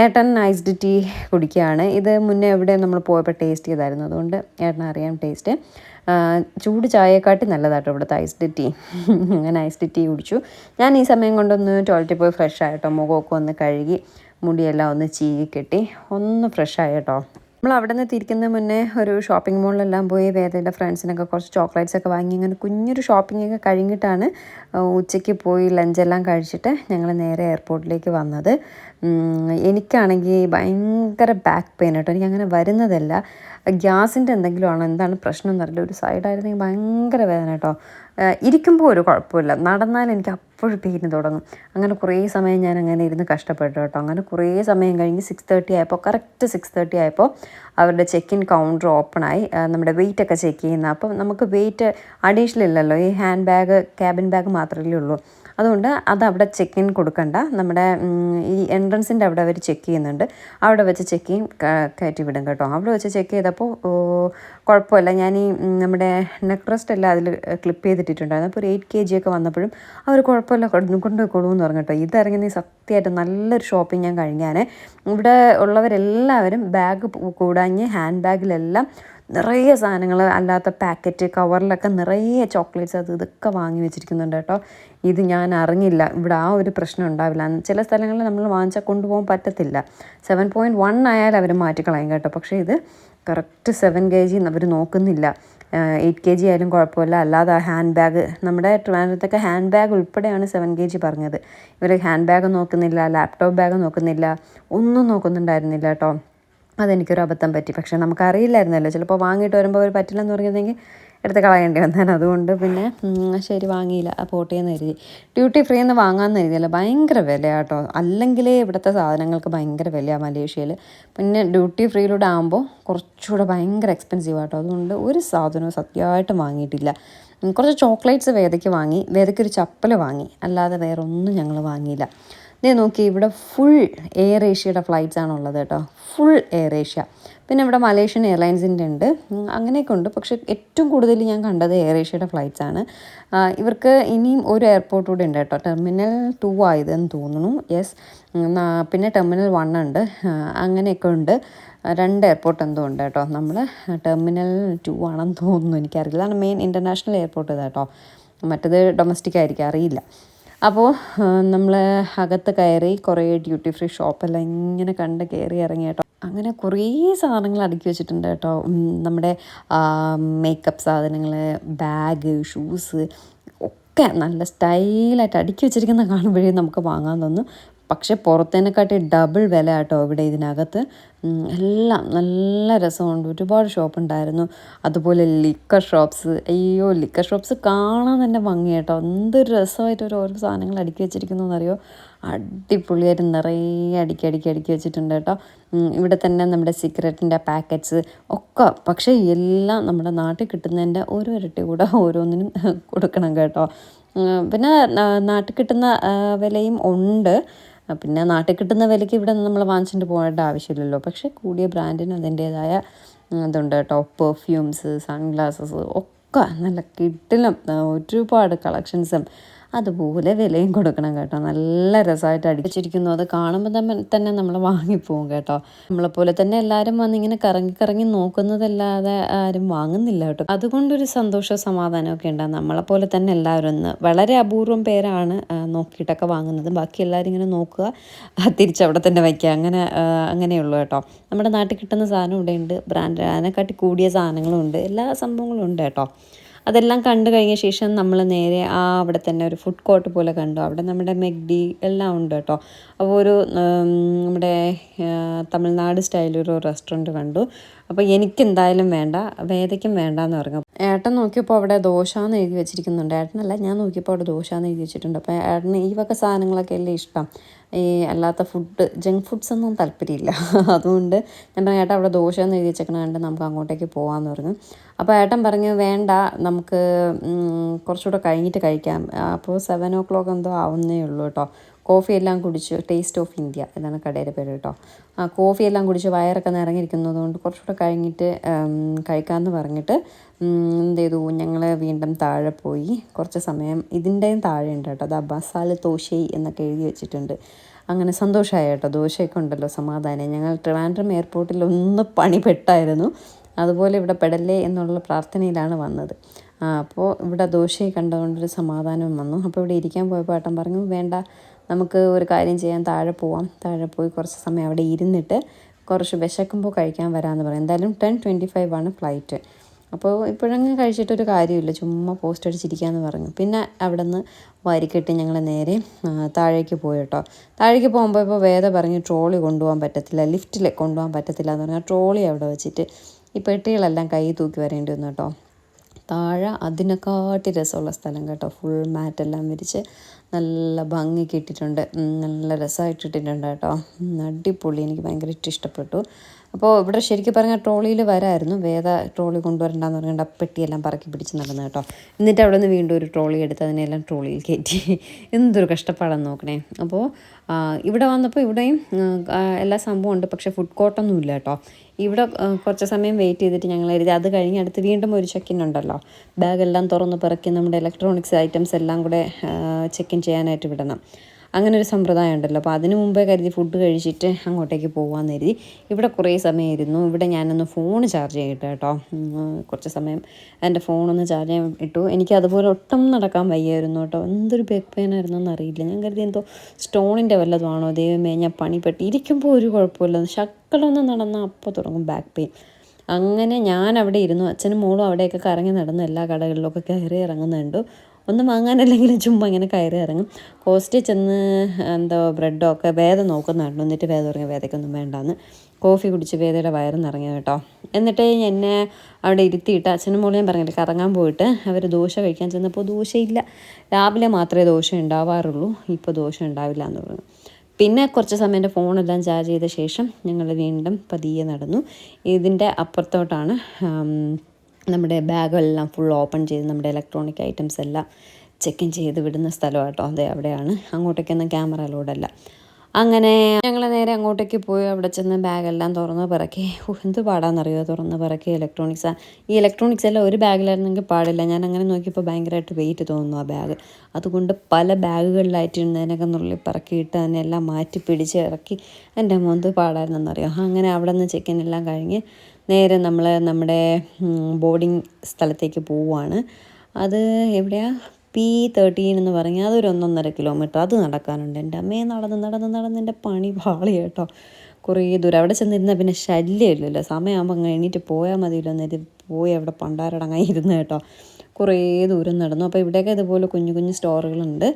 S1: ഏട്ടൻ ഐസ്ഡ് ടീ കുടിക്കുകയാണ്. ഇത് മുന്നേ എവിടെ നമ്മൾ പോയപ്പോൾ ടേസ്റ്റ് ചെയ്തായിരുന്നു. അതുകൊണ്ട് ഏട്ടൻ അറിയാം ടേസ്റ്റ്. ചൂട് ചായയെക്കാട്ടി നല്ലതാട്ടോ ഇവിടുത്തെ ഐസ്ഡ് ടീ. അങ്ങനെ ഐസ്ഡ് ടീ കുടിച്ചു. ഞാൻ ഈ സമയം കൊണ്ടൊന്ന് ടോയ്ലറ്റിൽ പോയി ഫ്രഷ് ആയിട്ടോ മുഖമൊക്കെ ഒന്ന് കഴുകി മുടിയെല്ലാം ഒന്ന് ചീകി കെട്ടി ഒന്ന് ഫ്രഷ് ആയിട്ടോ നമ്മൾ അവിടെ നിന്ന് തിരിക്കുന്ന മുന്നേ ഒരു ഷോപ്പിംഗ് മോളിലെല്ലാം പോയി വേദയുടെ ഫ്രണ്ട്സിനൊക്കെ കുറച്ച് ചോക്ലേറ്റ്സ് ഒക്കെ വാങ്ങി അങ്ങനെ കുഞ്ഞൊരു ഷോപ്പിംഗ് ഒക്കെ കഴിഞ്ഞിട്ടാണ് ഉച്ചയ്ക്ക് പോയി ലഞ്ചെല്ലാം കഴിച്ചിട്ട് ഞങ്ങൾ നേരെ എയർപോർട്ടിലേക്ക് വന്നത്. എനിക്കാണെങ്കിൽ ഭയങ്കര ബാക്ക് പെയിൻ കേട്ടോ. എനിക്ക് അങ്ങനെ വരുന്നതല്ല. ഗ്യാസിന്റെ എന്തെങ്കിലും ആണോ എന്താണ് പ്രശ്നം എന്നറിയില്ല. ഒരു സൈഡായിരുന്നെങ്കിൽ ഭയങ്കര വേദന കേട്ടോ. ഇരിക്കുമ്പോൾ ഒരു കുഴപ്പമില്ല. നടന്നാൽ എനിക്ക് അപ്പോഴും പെയിന് തുടങ്ങും. അങ്ങനെ കുറേ സമയം ഞാൻ അങ്ങനെ ഇരുന്ന് കഷ്ടപ്പെട്ടു കേട്ടോ. അങ്ങനെ കുറേ സമയം കഴിഞ്ഞ് സിക്സ് തേർട്ടി ആയപ്പോൾ കറക്റ്റ് സിക്സ് തേർട്ടി ആയപ്പോൾ അവരുടെ ചെക്ക് ഇൻ കൗണ്ടർ ഓപ്പണായി നമ്മുടെ വെയിറ്റ് ഒക്കെ ചെക്ക് ചെയ്യുന്ന. അപ്പം നമുക്ക് വെയിറ്റ് അഡീഷണൽ ഇല്ലല്ലോ. ഈ ഹാൻഡ് ബാഗ് ക്യാബിൻ ബാഗ് മാത്രമല്ലേ ഉള്ളൂ. അതുകൊണ്ട് അത് അവിടെ ചെക്ക് ഇൻ കൊടുക്കണ്ട. നമ്മുടെ ഈ എൻട്രൻസിന്റെ അവിടെ അവർ ചെക്ക് ചെയ്യുന്നുണ്ട്. അവിടെ വെച്ച് ചെക്ക് ഇൻ കയറ്റി വിടും കേട്ടോ. അവിടെ വെച്ച് ചെക്ക് ചെയ്തപ്പോൾ കുഴപ്പമില്ല. ഞാൻ ഈ നമ്മുടെ നെക്രസ്റ്റ് എല്ലാം അതിൽ ക്ലിപ്പ് ചെയ്തിട്ടുണ്ടായിരുന്നു അപ്പോൾ ഒരു എയ്റ്റ് കെ ജി ഒക്കെ വന്നപ്പോഴും അവർ കുഴപ്പമില്ല കൊണ്ട് കൊണ്ടുപോയിക്കോളൂ എന്ന് പറഞ്ഞു കേട്ടോ. ഇതിറങ്ങി നീ സത്യമായിട്ട് നല്ലൊരു ഷോപ്പിംഗ് ഞാൻ കഴിഞ്ഞാൽ ഇവിടെ ഉള്ളവരെല്ലാവരും ബാഗ് കൂടാഞ്ഞ് ഹാൻഡ് ബാഗിലെല്ലാം നിറയെ സാധനങ്ങൾ അല്ലാത്ത പാക്കറ്റ് കവറിലൊക്കെ നിറയെ ചോക്ലേറ്റ്സ് അത് ഇതൊക്കെ വാങ്ങി വെച്ചിരിക്കുന്നുണ്ട് കേട്ടോ. ഇത് ഞാൻ അറിഞ്ഞില്ല. ഇവിടെ ആ ഒരു പ്രശ്നം ഉണ്ടാവില്ല. ചില സ്ഥലങ്ങളിൽ നമ്മൾ വാങ്ങിച്ചാൽ കൊണ്ടുപോകാൻ പറ്റത്തില്ല. സെവൻ പോയിന്റ് വൺ ആയാൽ അവർ മാറ്റിക്കളയും കേട്ടോ. പക്ഷേ ഇത് കറക്റ്റ് സെവൻ കെ ജി അവർ നോക്കുന്നില്ല. എയ്റ്റ് കെ ജി ആയാലും കുഴപ്പമില്ല. അല്ലാതെ ഹാൻഡ് ബാഗ് നമ്മുടെ ട്രിവാൻഡ്രത്തൊക്കെ ഹാൻഡ് ബാഗ് ഉൾപ്പെടെയാണ് സെവൻ കെ ജി പറഞ്ഞത്. ഇവർ ഹാൻഡ് ബാഗ് നോക്കുന്നില്ല ലാപ്ടോപ്പ് ബാഗ് നോക്കുന്നില്ല ഒന്നും നോക്കുന്നുണ്ടായിരുന്നില്ല കേട്ടോ. അതെനിക്കൊരു അബദ്ധം പറ്റി. പക്ഷെ നമുക്കറിയില്ലായിരുന്നല്ലോ. ചിലപ്പോൾ വാങ്ങിയിട്ട് വരുമ്പോൾ അവർ പറ്റില്ലെന്ന് പറഞ്ഞിരുന്നെങ്കിൽ എടുത്ത് കളയേണ്ടി വന്നാൽ അതുകൊണ്ട് പിന്നെ ശരി വാങ്ങിയില്ല. ആ പോട്ടെ എന്ന് കരുതി. ഡ്യൂട്ടി ഫ്രീ എന്ന് വാങ്ങാമെന്ന് കരുതിയല്ല. ഭയങ്കര വില കേട്ടോ അല്ലെങ്കിലേ ഇവിടുത്തെ സാധനങ്ങൾക്ക് ഭയങ്കര വിലയാണ് മലേഷ്യയിൽ പിന്നെ ഡ്യൂട്ടി ഫ്രീയിലൂടെ ആകുമ്പോൾ കുറച്ചുകൂടെ ഭയങ്കര എക്സ്പെൻസീവ് ആട്ടോ. അതുകൊണ്ട് ഒരു സാധനവും സത്യമായിട്ട് വാങ്ങിയിട്ടില്ല. കുറച്ച് ചോക്ലേറ്റ്സ് വേദയ്ക്ക് വാങ്ങി വേദയ്ക്ക് ഒരു ചപ്പൽ വാങ്ങി. അല്ലാതെ വേറെ ഒന്നും ഞങ്ങൾ വാങ്ങിയില്ല. ഇതേ നോക്കി ഇവിടെ ഫുൾ എയർ ഏഷ്യയുടെ ഫ്ലൈറ്റ്സ് ആണുള്ളത് കേട്ടോ. ഫുൾ എയർ ഏഷ്യ പിന്നെ ഇവിടെ മലേഷ്യൻ എയർലൈൻസിന്റെ ഉണ്ട്. അങ്ങനെയൊക്കെ ഉണ്ട്. പക്ഷേ ഏറ്റവും കൂടുതൽ ഞാൻ കണ്ടത് എയർ ഏഷ്യയുടെ ഫ്ലൈറ്റ്സ് ആണ്. ഇവർക്ക് ഇനിയും ഒരു എയർപോർട്ട് കൂടെ ഉണ്ട് കേട്ടോ. ടെർമിനൽ ടു ആയതെന്ന് തോന്നുന്നു. യെസ് പിന്നെ ടെർമിനൽ വൺ ഉണ്ട്. അങ്ങനെയൊക്കെ ഉണ്ട്. രണ്ട് എയർപോർട്ട് എന്തോ ഉണ്ട് കേട്ടോ. നമ്മൾ ടെർമിനൽ ടു ആണെന്ന് തോന്നുന്നു എനിക്കറിയില്ല. മെയിൻ ഇന്റർനാഷണൽ എയർപോർട്ട് ഇതാ കേട്ടോ. മറ്റത് ഡൊമസ്റ്റിക് ആയിരിക്കും. അറിയില്ല. അപ്പോൾ നമ്മൾ അകത്ത് കയറി കുറേ ഡ്യൂട്ടി ഫ്രീ ഷോപ്പെല്ലാം ഇങ്ങനെ കണ്ട് കയറി ഇറങ്ങി കേട്ടോ. അങ്ങനെ കുറേ സാധനങ്ങൾ അടുക്കി വെച്ചിട്ടുണ്ട് കേട്ടോ. നമ്മുടെ മേക്കപ്പ് സാധനങ്ങൾ ബാഗ് ഷൂസ് ഒക്കെ നല്ല സ്റ്റൈലായിട്ട് അടുക്കി വെച്ചിരിക്കുന്ന കാണുമ്പോഴേ നമുക്ക് വാങ്ങാൻ തോന്നും. പക്ഷേ പുറത്തേനെക്കാട്ടി ഡബിൾ വില കേട്ടോ ഇവിടെ ഇതിനകത്ത്. എല്ലാം നല്ല രസമുണ്ട്. ഒരുപാട് ഷോപ്പ് ഉണ്ടായിരുന്നു. അതുപോലെ ലിക്കർ ഷോപ്സ് അയ്യോ ലിക്കർ ഷോപ്സ് കാണാൻ തന്നെ ഭംഗി കേട്ടോ എന്തൊരു രസമായിട്ട് ഒരു ഓരോ സാധനങ്ങൾ അടുക്കി വെച്ചിരിക്കുന്നു എന്നറിയോ? അടിപൊളിയായിട്ട് നിറയെ അടുക്കി അടുക്കി അടുക്കി വെച്ചിട്ടുണ്ട് കേട്ടോ. ഇവിടെ തന്നെ നമ്മുടെ സിഗരറ്റിന്റെ പാക്കറ്റ്സ് ഒക്കെ. പക്ഷേ എല്ലാം നമ്മുടെ നാട്ടിൽ കിട്ടുന്നതിന്റെ ഓരോ ഇരട്ടി കൂടെ ഓരോന്നിനും കൊടുക്കണം കേട്ടോ. പിന്നെ നാട്ടിൽ കിട്ടുന്ന വിലയും ഉണ്ട്. പിന്നെ നാട്ടിൽ കിട്ടുന്ന വിലയ്ക്ക് ഇവിടെ നമ്മൾ വാങ്ങിച്ചിട്ട് പോകേണ്ട ആവശ്യമില്ലല്ലോ. പക്ഷേ കൂടിയ ബ്രാൻഡിന് അതിന്റേതായ ഇതുണ്ട് കേട്ടോ. പെർഫ്യൂംസ് സൺഗ്ലാസസ് ഒക്കെ നല്ല കിട്ടിലും ഒരുപാട് കളക്ഷൻസും അതുപോലെ വിലയും കൊടുക്കണം കേട്ടോ. നല്ല രസമായിട്ട് അടിച്ചിരിക്കുന്നു. അത് കാണുമ്പോൾ തന്നെ നമ്മൾ വാങ്ങിപ്പോവും കേട്ടോ. നമ്മളെപ്പോലെ തന്നെ എല്ലാവരും വന്ന് ഇങ്ങനെ കറങ്ങി കറങ്ങി നോക്കുന്നതല്ലാതെ ആരും വാങ്ങുന്നില്ല കേട്ടോ. അതുകൊണ്ടൊരു സന്തോഷ സമാധാനമൊക്കെ ഉണ്ടാകും നമ്മളെപ്പോലെ തന്നെ എല്ലാവരും ഒന്ന് വളരെ അപൂർവം പേരാണ് നോക്കിയിട്ടൊക്കെ വാങ്ങുന്നത്. ബാക്കി എല്ലാവരും ഇങ്ങനെ നോക്കുക തിരിച്ചവിടെ തന്നെ വയ്ക്കുക. അങ്ങനെ അങ്ങനെയുള്ളൂ കേട്ടോ. നമ്മുടെ നാട്ടിൽ കിട്ടുന്ന സാധനം ഇവിടെ ഉണ്ട് ബ്രാൻഡ് അതിനെക്കാട്ടി കൂടിയ സാധനങ്ങളും ഉണ്ട് എല്ലാ സംഭവങ്ങളും ഉണ്ട് കേട്ടോ. അതെല്ലാം കണ്ടു കഴിഞ്ഞ ശേഷം നമ്മൾ നേരെ ആ അവിടെ തന്നെ ഒരു ഫുഡ് കോർട്ട് പോലെ കണ്ടു. അവിടെ നമ്മുടെ മെഗ്ഡി എല്ലാം ഉണ്ട് കേട്ടോ. അപ്പോൾ ഒരു നമ്മുടെ തമിഴ്നാട് തമിഴ്നാട് സ്റ്റൈലൊരു റെസ്റ്റോറന്റ് കണ്ടു. അപ്പോൾ എനിക്കെന്തായാലും വേണ്ട വേദയ്ക്കും വേണ്ട എന്ന് പറഞ്ഞു. ഏട്ടൻ നോക്കിയപ്പോൾ അവിടെ ദോശ എന്ന് എഴുതി വെച്ചിരിക്കുന്നുണ്ട്. ഏട്ടനല്ല ഞാൻ നോക്കിയപ്പോൾ അവിടെ ദോശ എന്ന് എഴുതി വെച്ചിട്ടുണ്ട്. അപ്പോൾ ഏട്ടന് ഈ വക സാധനങ്ങളൊക്കെ അല്ലേ ഇഷ്ടം? ഈ അല്ലാത്ത ഫുഡ് ജങ്ക് ഫുഡ്സ് ഒന്നും താല്പര്യമില്ല. അതുകൊണ്ട് ഞാൻ പറഞ്ഞു ഏട്ടാ അവിടെ ദോശ എന്ന് എഴുതി വെച്ചേക്കണ കണ്ട് നമുക്ക് അങ്ങോട്ടേക്ക് പോകാമെന്ന് പറഞ്ഞു. അപ്പോൾ ഏട്ടൻ പറഞ്ഞു വേണ്ട നമുക്ക് കുറച്ചുകൂടെ കഴിഞ്ഞിട്ട് കഴിക്കാം. അപ്പോൾ സെവൻ ഓ ക്ലോക്ക് എന്തോ ആവുന്നേ ഉള്ളൂ കേട്ടോ കോഫി എല്ലാം കുടിച്ച് ടേസ്റ്റ് ഓഫ് ഇന്ത്യ എന്നാണ് കടയുടെ പേര് കേട്ടോ ആ കോഫി എല്ലാം കുടിച്ച് വയറൊക്കെ നിറഞ്ഞിരിക്കുന്നതുകൊണ്ട് കുറച്ചുകൂടെ കഴിഞ്ഞിട്ട് കഴിക്കാമെന്ന് പറഞ്ഞിട്ട് എന്ത് ചെയ്തു? ഞങ്ങൾ വീണ്ടും താഴെ പോയി. കുറച്ച് സമയം ഇതിന്റെയും താഴെ ഉണ്ട് കേട്ടോ. അത് അബ്ബാസാൽ തോശൈ എന്നൊക്കെ എഴുതി വെച്ചിട്ടുണ്ട്. അങ്ങനെ സന്തോഷമായി കേട്ടോ. ദോശയൊക്കെ ഉണ്ടല്ലോ സമാധാനം. ഞങ്ങൾ ട്രിവാൻഡ്രം എയർപോർട്ടിൽ ഒന്ന് പണിപ്പെട്ടായിരുന്നു അതുപോലെ ഇവിടെ പെടല്ലേ എന്നുള്ള പ്രാർത്ഥനയിലാണ് വന്നത്. അപ്പോൾ ഇവിടെ ദോശയെ കണ്ടുകൊണ്ടൊരു സമാധാനം വന്നു. അപ്പോൾ ഇവിടെ ഇരിക്കാൻ പോയപ്പോൾ ഏട്ടൻ പറഞ്ഞു വേണ്ട നമുക്ക് ഒരു കാര്യം ചെയ്യാൻ താഴെ പോവാം. താഴെ പോയി കുറച്ച് സമയം അവിടെ ഇരുന്നിട്ട് കുറച്ച് വിശക്കുമ്പോൾ കഴിക്കാൻ വരാമെന്ന് പറയും എന്തായാലും ടെൻ ട്വന്റി ഫൈവ് ആണ് ഫ്ലൈറ്റ്. അപ്പോൾ ഇപ്പോഴങ്ങ് കഴിച്ചിട്ടൊരു കാര്യമില്ല. ചുമ്മാ പോസ്റ്റ് അടിച്ചിരിക്കാമെന്ന് പറഞ്ഞു. പിന്നെ അവിടെ നിന്ന് വാരിക്കെട്ടി ഞങ്ങൾ നേരെ താഴേക്ക് പോയി കേട്ടോ. താഴേക്ക് പോകുമ്പോൾ ഇപ്പോൾ വേദ പറഞ്ഞ് ട്രോളി കൊണ്ടുപോകാൻ പറ്റത്തില്ല ലിഫ്റ്റിൽ കൊണ്ടുപോകാൻ പറ്റത്തില്ല എന്ന് പറഞ്ഞാൽ ട്രോളി അവിടെ വെച്ചിട്ട് ഈ പെട്ടികളെല്ലാം കൈ തൂക്കി വരേണ്ടി വന്നു കേട്ടോ. താഴെ അതിനെക്കാട്ടി രസമുള്ള സ്ഥലം കേട്ടോ. ഫുൾ മാറ്റെല്ലാം വിരിച്ച് നല്ല ഭംഗി ഇട്ടിട്ടുണ്ട്. നല്ല രസമായിട്ട് ഇട്ടിട്ടുണ്ട് കേട്ടോ അടിപൊളി. എനിക്ക് ഭയങ്കരമായിട്ട് ഇഷ്ടപ്പെട്ടു. അപ്പോൾ ഇവിടെ ശരിക്കും പറഞ്ഞാൽ ട്രോളിയിൽ വരായിരുന്നു. വേദ ട്രോളി കൊണ്ടുവരണ്ടെന്ന് പറഞ്ഞുകൊണ്ട് പെട്ടിയെല്ലാം പറക്കി പിടിച്ച് നടന്നു കേട്ടോ. എന്നിട്ട് അവിടെ നിന്ന് വീണ്ടും ഒരു ട്രോളി എടുത്ത് അതിനെല്ലാം ട്രോളിയിൽ കയറ്റി. എന്തൊരു കഷ്ടപ്പാടാന്ന് നോക്കണേ. അപ്പോൾ ഇവിടെ വന്നപ്പോൾ ഇവിടെയും എല്ലാ സംഭവം ഉണ്ട്. പക്ഷേ ഫുഡ് കോർട്ടൊന്നും ഇല്ല കേട്ടോ. ഇവിടെ കുറച്ച് സമയം വെയിറ്റ് ചെയ്തിട്ട് ഞങ്ങൾ എഴുതി അത് കഴിഞ്ഞ് അടുത്ത് വീണ്ടും ഒരു ചെക്കിൻ ഉണ്ടല്ലോ. ബാഗെല്ലാം തുറന്ന് പിറക്കി നമ്മുടെ ഇലക്ട്രോണിക്സ് ഐറ്റംസ് എല്ലാം കൂടെ ചെക്കിൻ ചെയ്യാനായിട്ട് വിടണം. അങ്ങനെ ഒരു സമ്പ്രദായം ഉണ്ടല്ലോ. അപ്പോൾ അതിന് മുമ്പേ കരുതി ഫുഡ് കഴിച്ചിട്ട് അങ്ങോട്ടേക്ക് പോകാമെന്ന് കരുതി. ഇവിടെ കുറേ സമയം ഇരുന്നു ഇവിടെ ഞാനൊന്ന് ഫോൺ ചാർജ് ചെയ്തിട്ട് കേട്ടോ. കുറച്ച് സമയം എന്റെ ഫോണൊന്ന് ചാർജ് ചെയ്യാൻ ഇട്ടു. എനിക്ക് അതുപോലെ ഒട്ടും നടക്കാൻ വയ്യായിരുന്നു കേട്ടോ. എന്തൊരു ബാക്ക് പെയിൻ ആയിരുന്നു അറിയില്ല. ഞാൻ കരുതി എന്തോ സ്റ്റോണിന്റെ വല്ലതുമാണോ? ദൈവമേ ഞാൻ പണിപ്പെട്ട് ഇരിക്കുമ്പോൾ ഒരു കുഴപ്പമില്ല. ശക്കളൊന്നും നടന്നാൽ അപ്പോൾ തുടങ്ങും ബാക്ക് പെയിൻ അങ്ങനെ ഞാൻ അവിടെ ഇരുന്നു. അച്ഛനും മോളും അവിടെയൊക്കെ കറങ്ങി നടന്ന് എല്ലാ കടകളിലൊക്കെ കയറി ഇറങ്ങുന്നുണ്ട്. ഒന്നും വാങ്ങാനല്ലെങ്കിലും ചുമ്മാ ഇങ്ങനെ കയറി ഇറങ്ങും. കോസ്റ്റിൽ ചെന്ന് എന്തോ ബ്രെഡോ ഒക്കെ വേദം നോക്കുന്നുണ്ട് എന്നിട്ട് വേദം ഇറങ്ങിയ വേദയ്ക്കൊന്നും വേണ്ടാന്ന്. കോഫി കുടിച്ച് വേദയുടെ വയറും ഇറങ്ങിയത് കേട്ടോ. എന്നിട്ട് എന്നെ അവിടെ ഇരുത്തിയിട്ട് അച്ഛനും മോളിയും പറഞ്ഞില്ല കറങ്ങാൻ പോയിട്ട് അവർ ദോശ കഴിക്കാൻ ചെന്നപ്പോൾ ദോശയില്ല. രാവിലെ മാത്രമേ ദോശ ഉണ്ടാവാറുള്ളൂ ഇപ്പോൾ ദോശ ഉണ്ടാവില്ല എന്ന് പറഞ്ഞു. പിന്നെ കുറച്ച് സമയം എന്റെ ഫോണെല്ലാം ചാർജ് ചെയ്ത ശേഷം ഞങ്ങൾ വീണ്ടും പതിയെ നടന്നു. ഇതിന്റെ അപ്പുറത്തോട്ടാണ് നമ്മുടെ ബാഗെല്ലാം ഫുൾ ഓപ്പൺ ചെയ്ത് നമ്മുടെ ഇലക്ട്രോണിക് ഐറ്റംസ് എല്ലാം ചെക്ക് ഇൻ ചെയ്ത് വിടുന്ന സ്ഥലം കേട്ടോ അതെ അവിടെയാണ്. അങ്ങോട്ടേക്കൊന്നും ക്യാമറ ലോഡല്ല അങ്ങനെ ഞങ്ങൾ നേരെ അങ്ങോട്ടേക്ക് പോയി. അവിടെ ചെന്ന് ബാഗെല്ലാം തുറന്ന് പിറക്കി. എന്ത് പാടാന്നറിയോ? തുറന്ന് പിറക്കി ഇലക്ട്രോണിക്സ് ഈ ഇലക്ട്രോണിക്സ് എല്ലാം ഒരു ബാഗിലായിരുന്നെങ്കിൽ പാടില്ല. ഞാൻ അങ്ങനെ നോക്കിയപ്പോൾ ഭയങ്കരമായിട്ട് വെയിറ്റ് തോന്നുന്നു ആ ബാഗ്. അതുകൊണ്ട് പല ബാഗുകളിലായിട്ട് ഇരുന്നതിനൊക്കെ നുള്ളി പറക്കിയിട്ട് അതിനെ എല്ലാം മാറ്റി പിടിച്ച് ഇറക്കി. എന്റെ മുന്ത് പാടായിരുന്നെന്നറിയോ? അങ്ങനെ അവിടെ നിന്ന് ചെക്കിൻ എല്ലാം കഴിഞ്ഞ് നേരെ നമ്മൾ നമ്മുടെ ബോർഡിങ് സ്ഥലത്തേക്ക് പോവുകയാണ് അത് എവിടെയാ? പി തേർട്ടീൻ എന്ന് പറഞ്ഞാൽ അതൊരു ഒന്നൊന്നര കിലോമീറ്റർ അത് നടക്കാനുണ്ട്. എന്റെ അമ്മയെ നടന്ന് നടന്ന് നടന്ന് എന്റെ പണി പാളി കേട്ടോ. കുറേ ദൂരം. അവിടെ ചെന്നിരുന്നാൽ പിന്നെ ശല്യമില്ലല്ലോ. സമയമാകുമ്പോൾ അങ്ങ് എണീറ്റ് പോയാൽ മതിയല്ലോ. എന്നിട്ട് പോയി അവിടെ പണ്ടാരടങ്ങാൻ ഇരുന്ന് കേട്ടോ. കുറേ ദൂരം നടന്നു. അപ്പോൾ ഇവിടെയൊക്കെ ഇതുപോലെ കുഞ്ഞു കുഞ്ഞു സ്റ്റോറുകളുണ്ട്.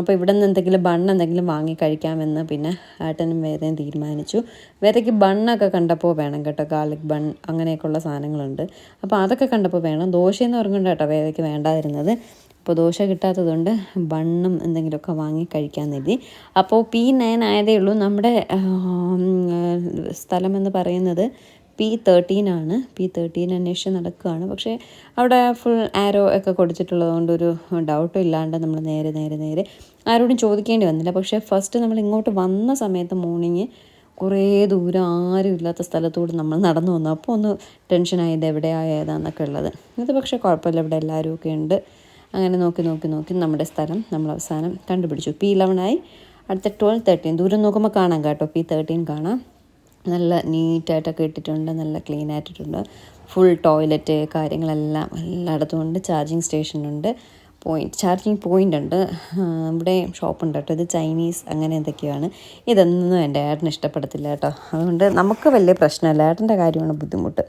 S1: അപ്പോൾ ഇവിടെ നിന്ന് എന്തെങ്കിലും ബണ്ണ് എന്തെങ്കിലും വാങ്ങി കഴിക്കാമെന്ന് പിന്നെ ഏട്ടനും വേദയും തീരുമാനിച്ചു. വേദയ്ക്ക് ബണ്ണൊക്കെ കണ്ടപ്പോൾ വേണം കേട്ടോ. ഗാർലിക് ബൺ അങ്ങനെയൊക്കെയുള്ള സാധനങ്ങളുണ്ട്. അപ്പോൾ അതൊക്കെ കണ്ടപ്പോൾ വേണം. ദോശയെന്ന് പറഞ്ഞുകൊണ്ട് കേട്ടോ വേദയ്ക്ക് വേണ്ടാതിരുന്നത്. അപ്പോൾ ദോശ കിട്ടാത്തതുകൊണ്ട് ബണ്ണും എന്തെങ്കിലുമൊക്കെ വാങ്ങി കഴിക്കാൻ കരുതി. അപ്പോൾ പി നയൻ ആയതേ ഉള്ളൂ. നമ്മുടെ സ്ഥലമെന്ന് പറയുന്നത് പി തേർട്ടീൻ ആണ്. പി തേർട്ടീൻ അന്വേഷിച്ച് നടക്കുകയാണ്. പക്ഷേ അവിടെ ഫുൾ ആരോ ഒക്കെ കൊടുത്തിട്ടുള്ളത് ഒരു ഡൗട്ടും ഇല്ലാണ്ട് നമ്മൾ നേരെ നേരെ നേരെ ആരോടും ചോദിക്കേണ്ടി വന്നില്ല. പക്ഷേ ഫസ്റ്റ് നമ്മൾ ഇങ്ങോട്ട് വന്ന സമയത്ത് മോർണിംഗ് കുറേ ദൂരം ആരും ഇല്ലാത്ത സ്ഥലത്തൂടെ നമ്മൾ നടന്നു വന്നു. അപ്പോൾ ഒന്ന് ടെൻഷനായി ഇത് എവിടെയാ ഏതാന്നൊക്കെ ഉള്ളത്. ഇത് പക്ഷേ കുഴപ്പമില്ല. ഇവിടെ എല്ലാവരും ഒക്കെ ഉണ്ട്. അങ്ങനെ നോക്കി നോക്കി നോക്കി നമ്മുടെ സ്ഥലം നമ്മൾ അവസാനം കണ്ടുപിടിച്ചു. പി ഇലവനായി അടുത്ത ട്വൽവ് തേർട്ടീൻ ദൂരം നോക്കുമ്പോൾ കാണാം കേട്ടോ. പി തേർട്ടീൻ കാണാം. നല്ല നീറ്റായിട്ടൊക്കെ ഇട്ടിട്ടുണ്ട് നല്ല ക്ലീൻ ആയിട്ടിട്ടുണ്ട്. ഫുൾ ടോയ്ലറ്റ് കാര്യങ്ങളെല്ലാം എല്ലായിടത്തും ഉണ്ട് ചാർജിങ് സ്റ്റേഷൻ ഉണ്ട്. പോയിന്റ് ചാർജിങ് പോയിന്റ് ഉണ്ട്. ഇവിടെ ഷോപ്പുണ്ട് കേട്ടോ. ഇത് ചൈനീസ് അങ്ങനെ എന്തൊക്കെയാണ്. ഇതൊന്നും എന്റെ ഏട്ടന് ഇഷ്ടപ്പെടത്തില്ല കേട്ടോ. അതുകൊണ്ട് നമുക്ക് വലിയ പ്രശ്നമല്ല. ഏട്ടന്റെ കാര്യമാണ് ബുദ്ധിമുട്ട്.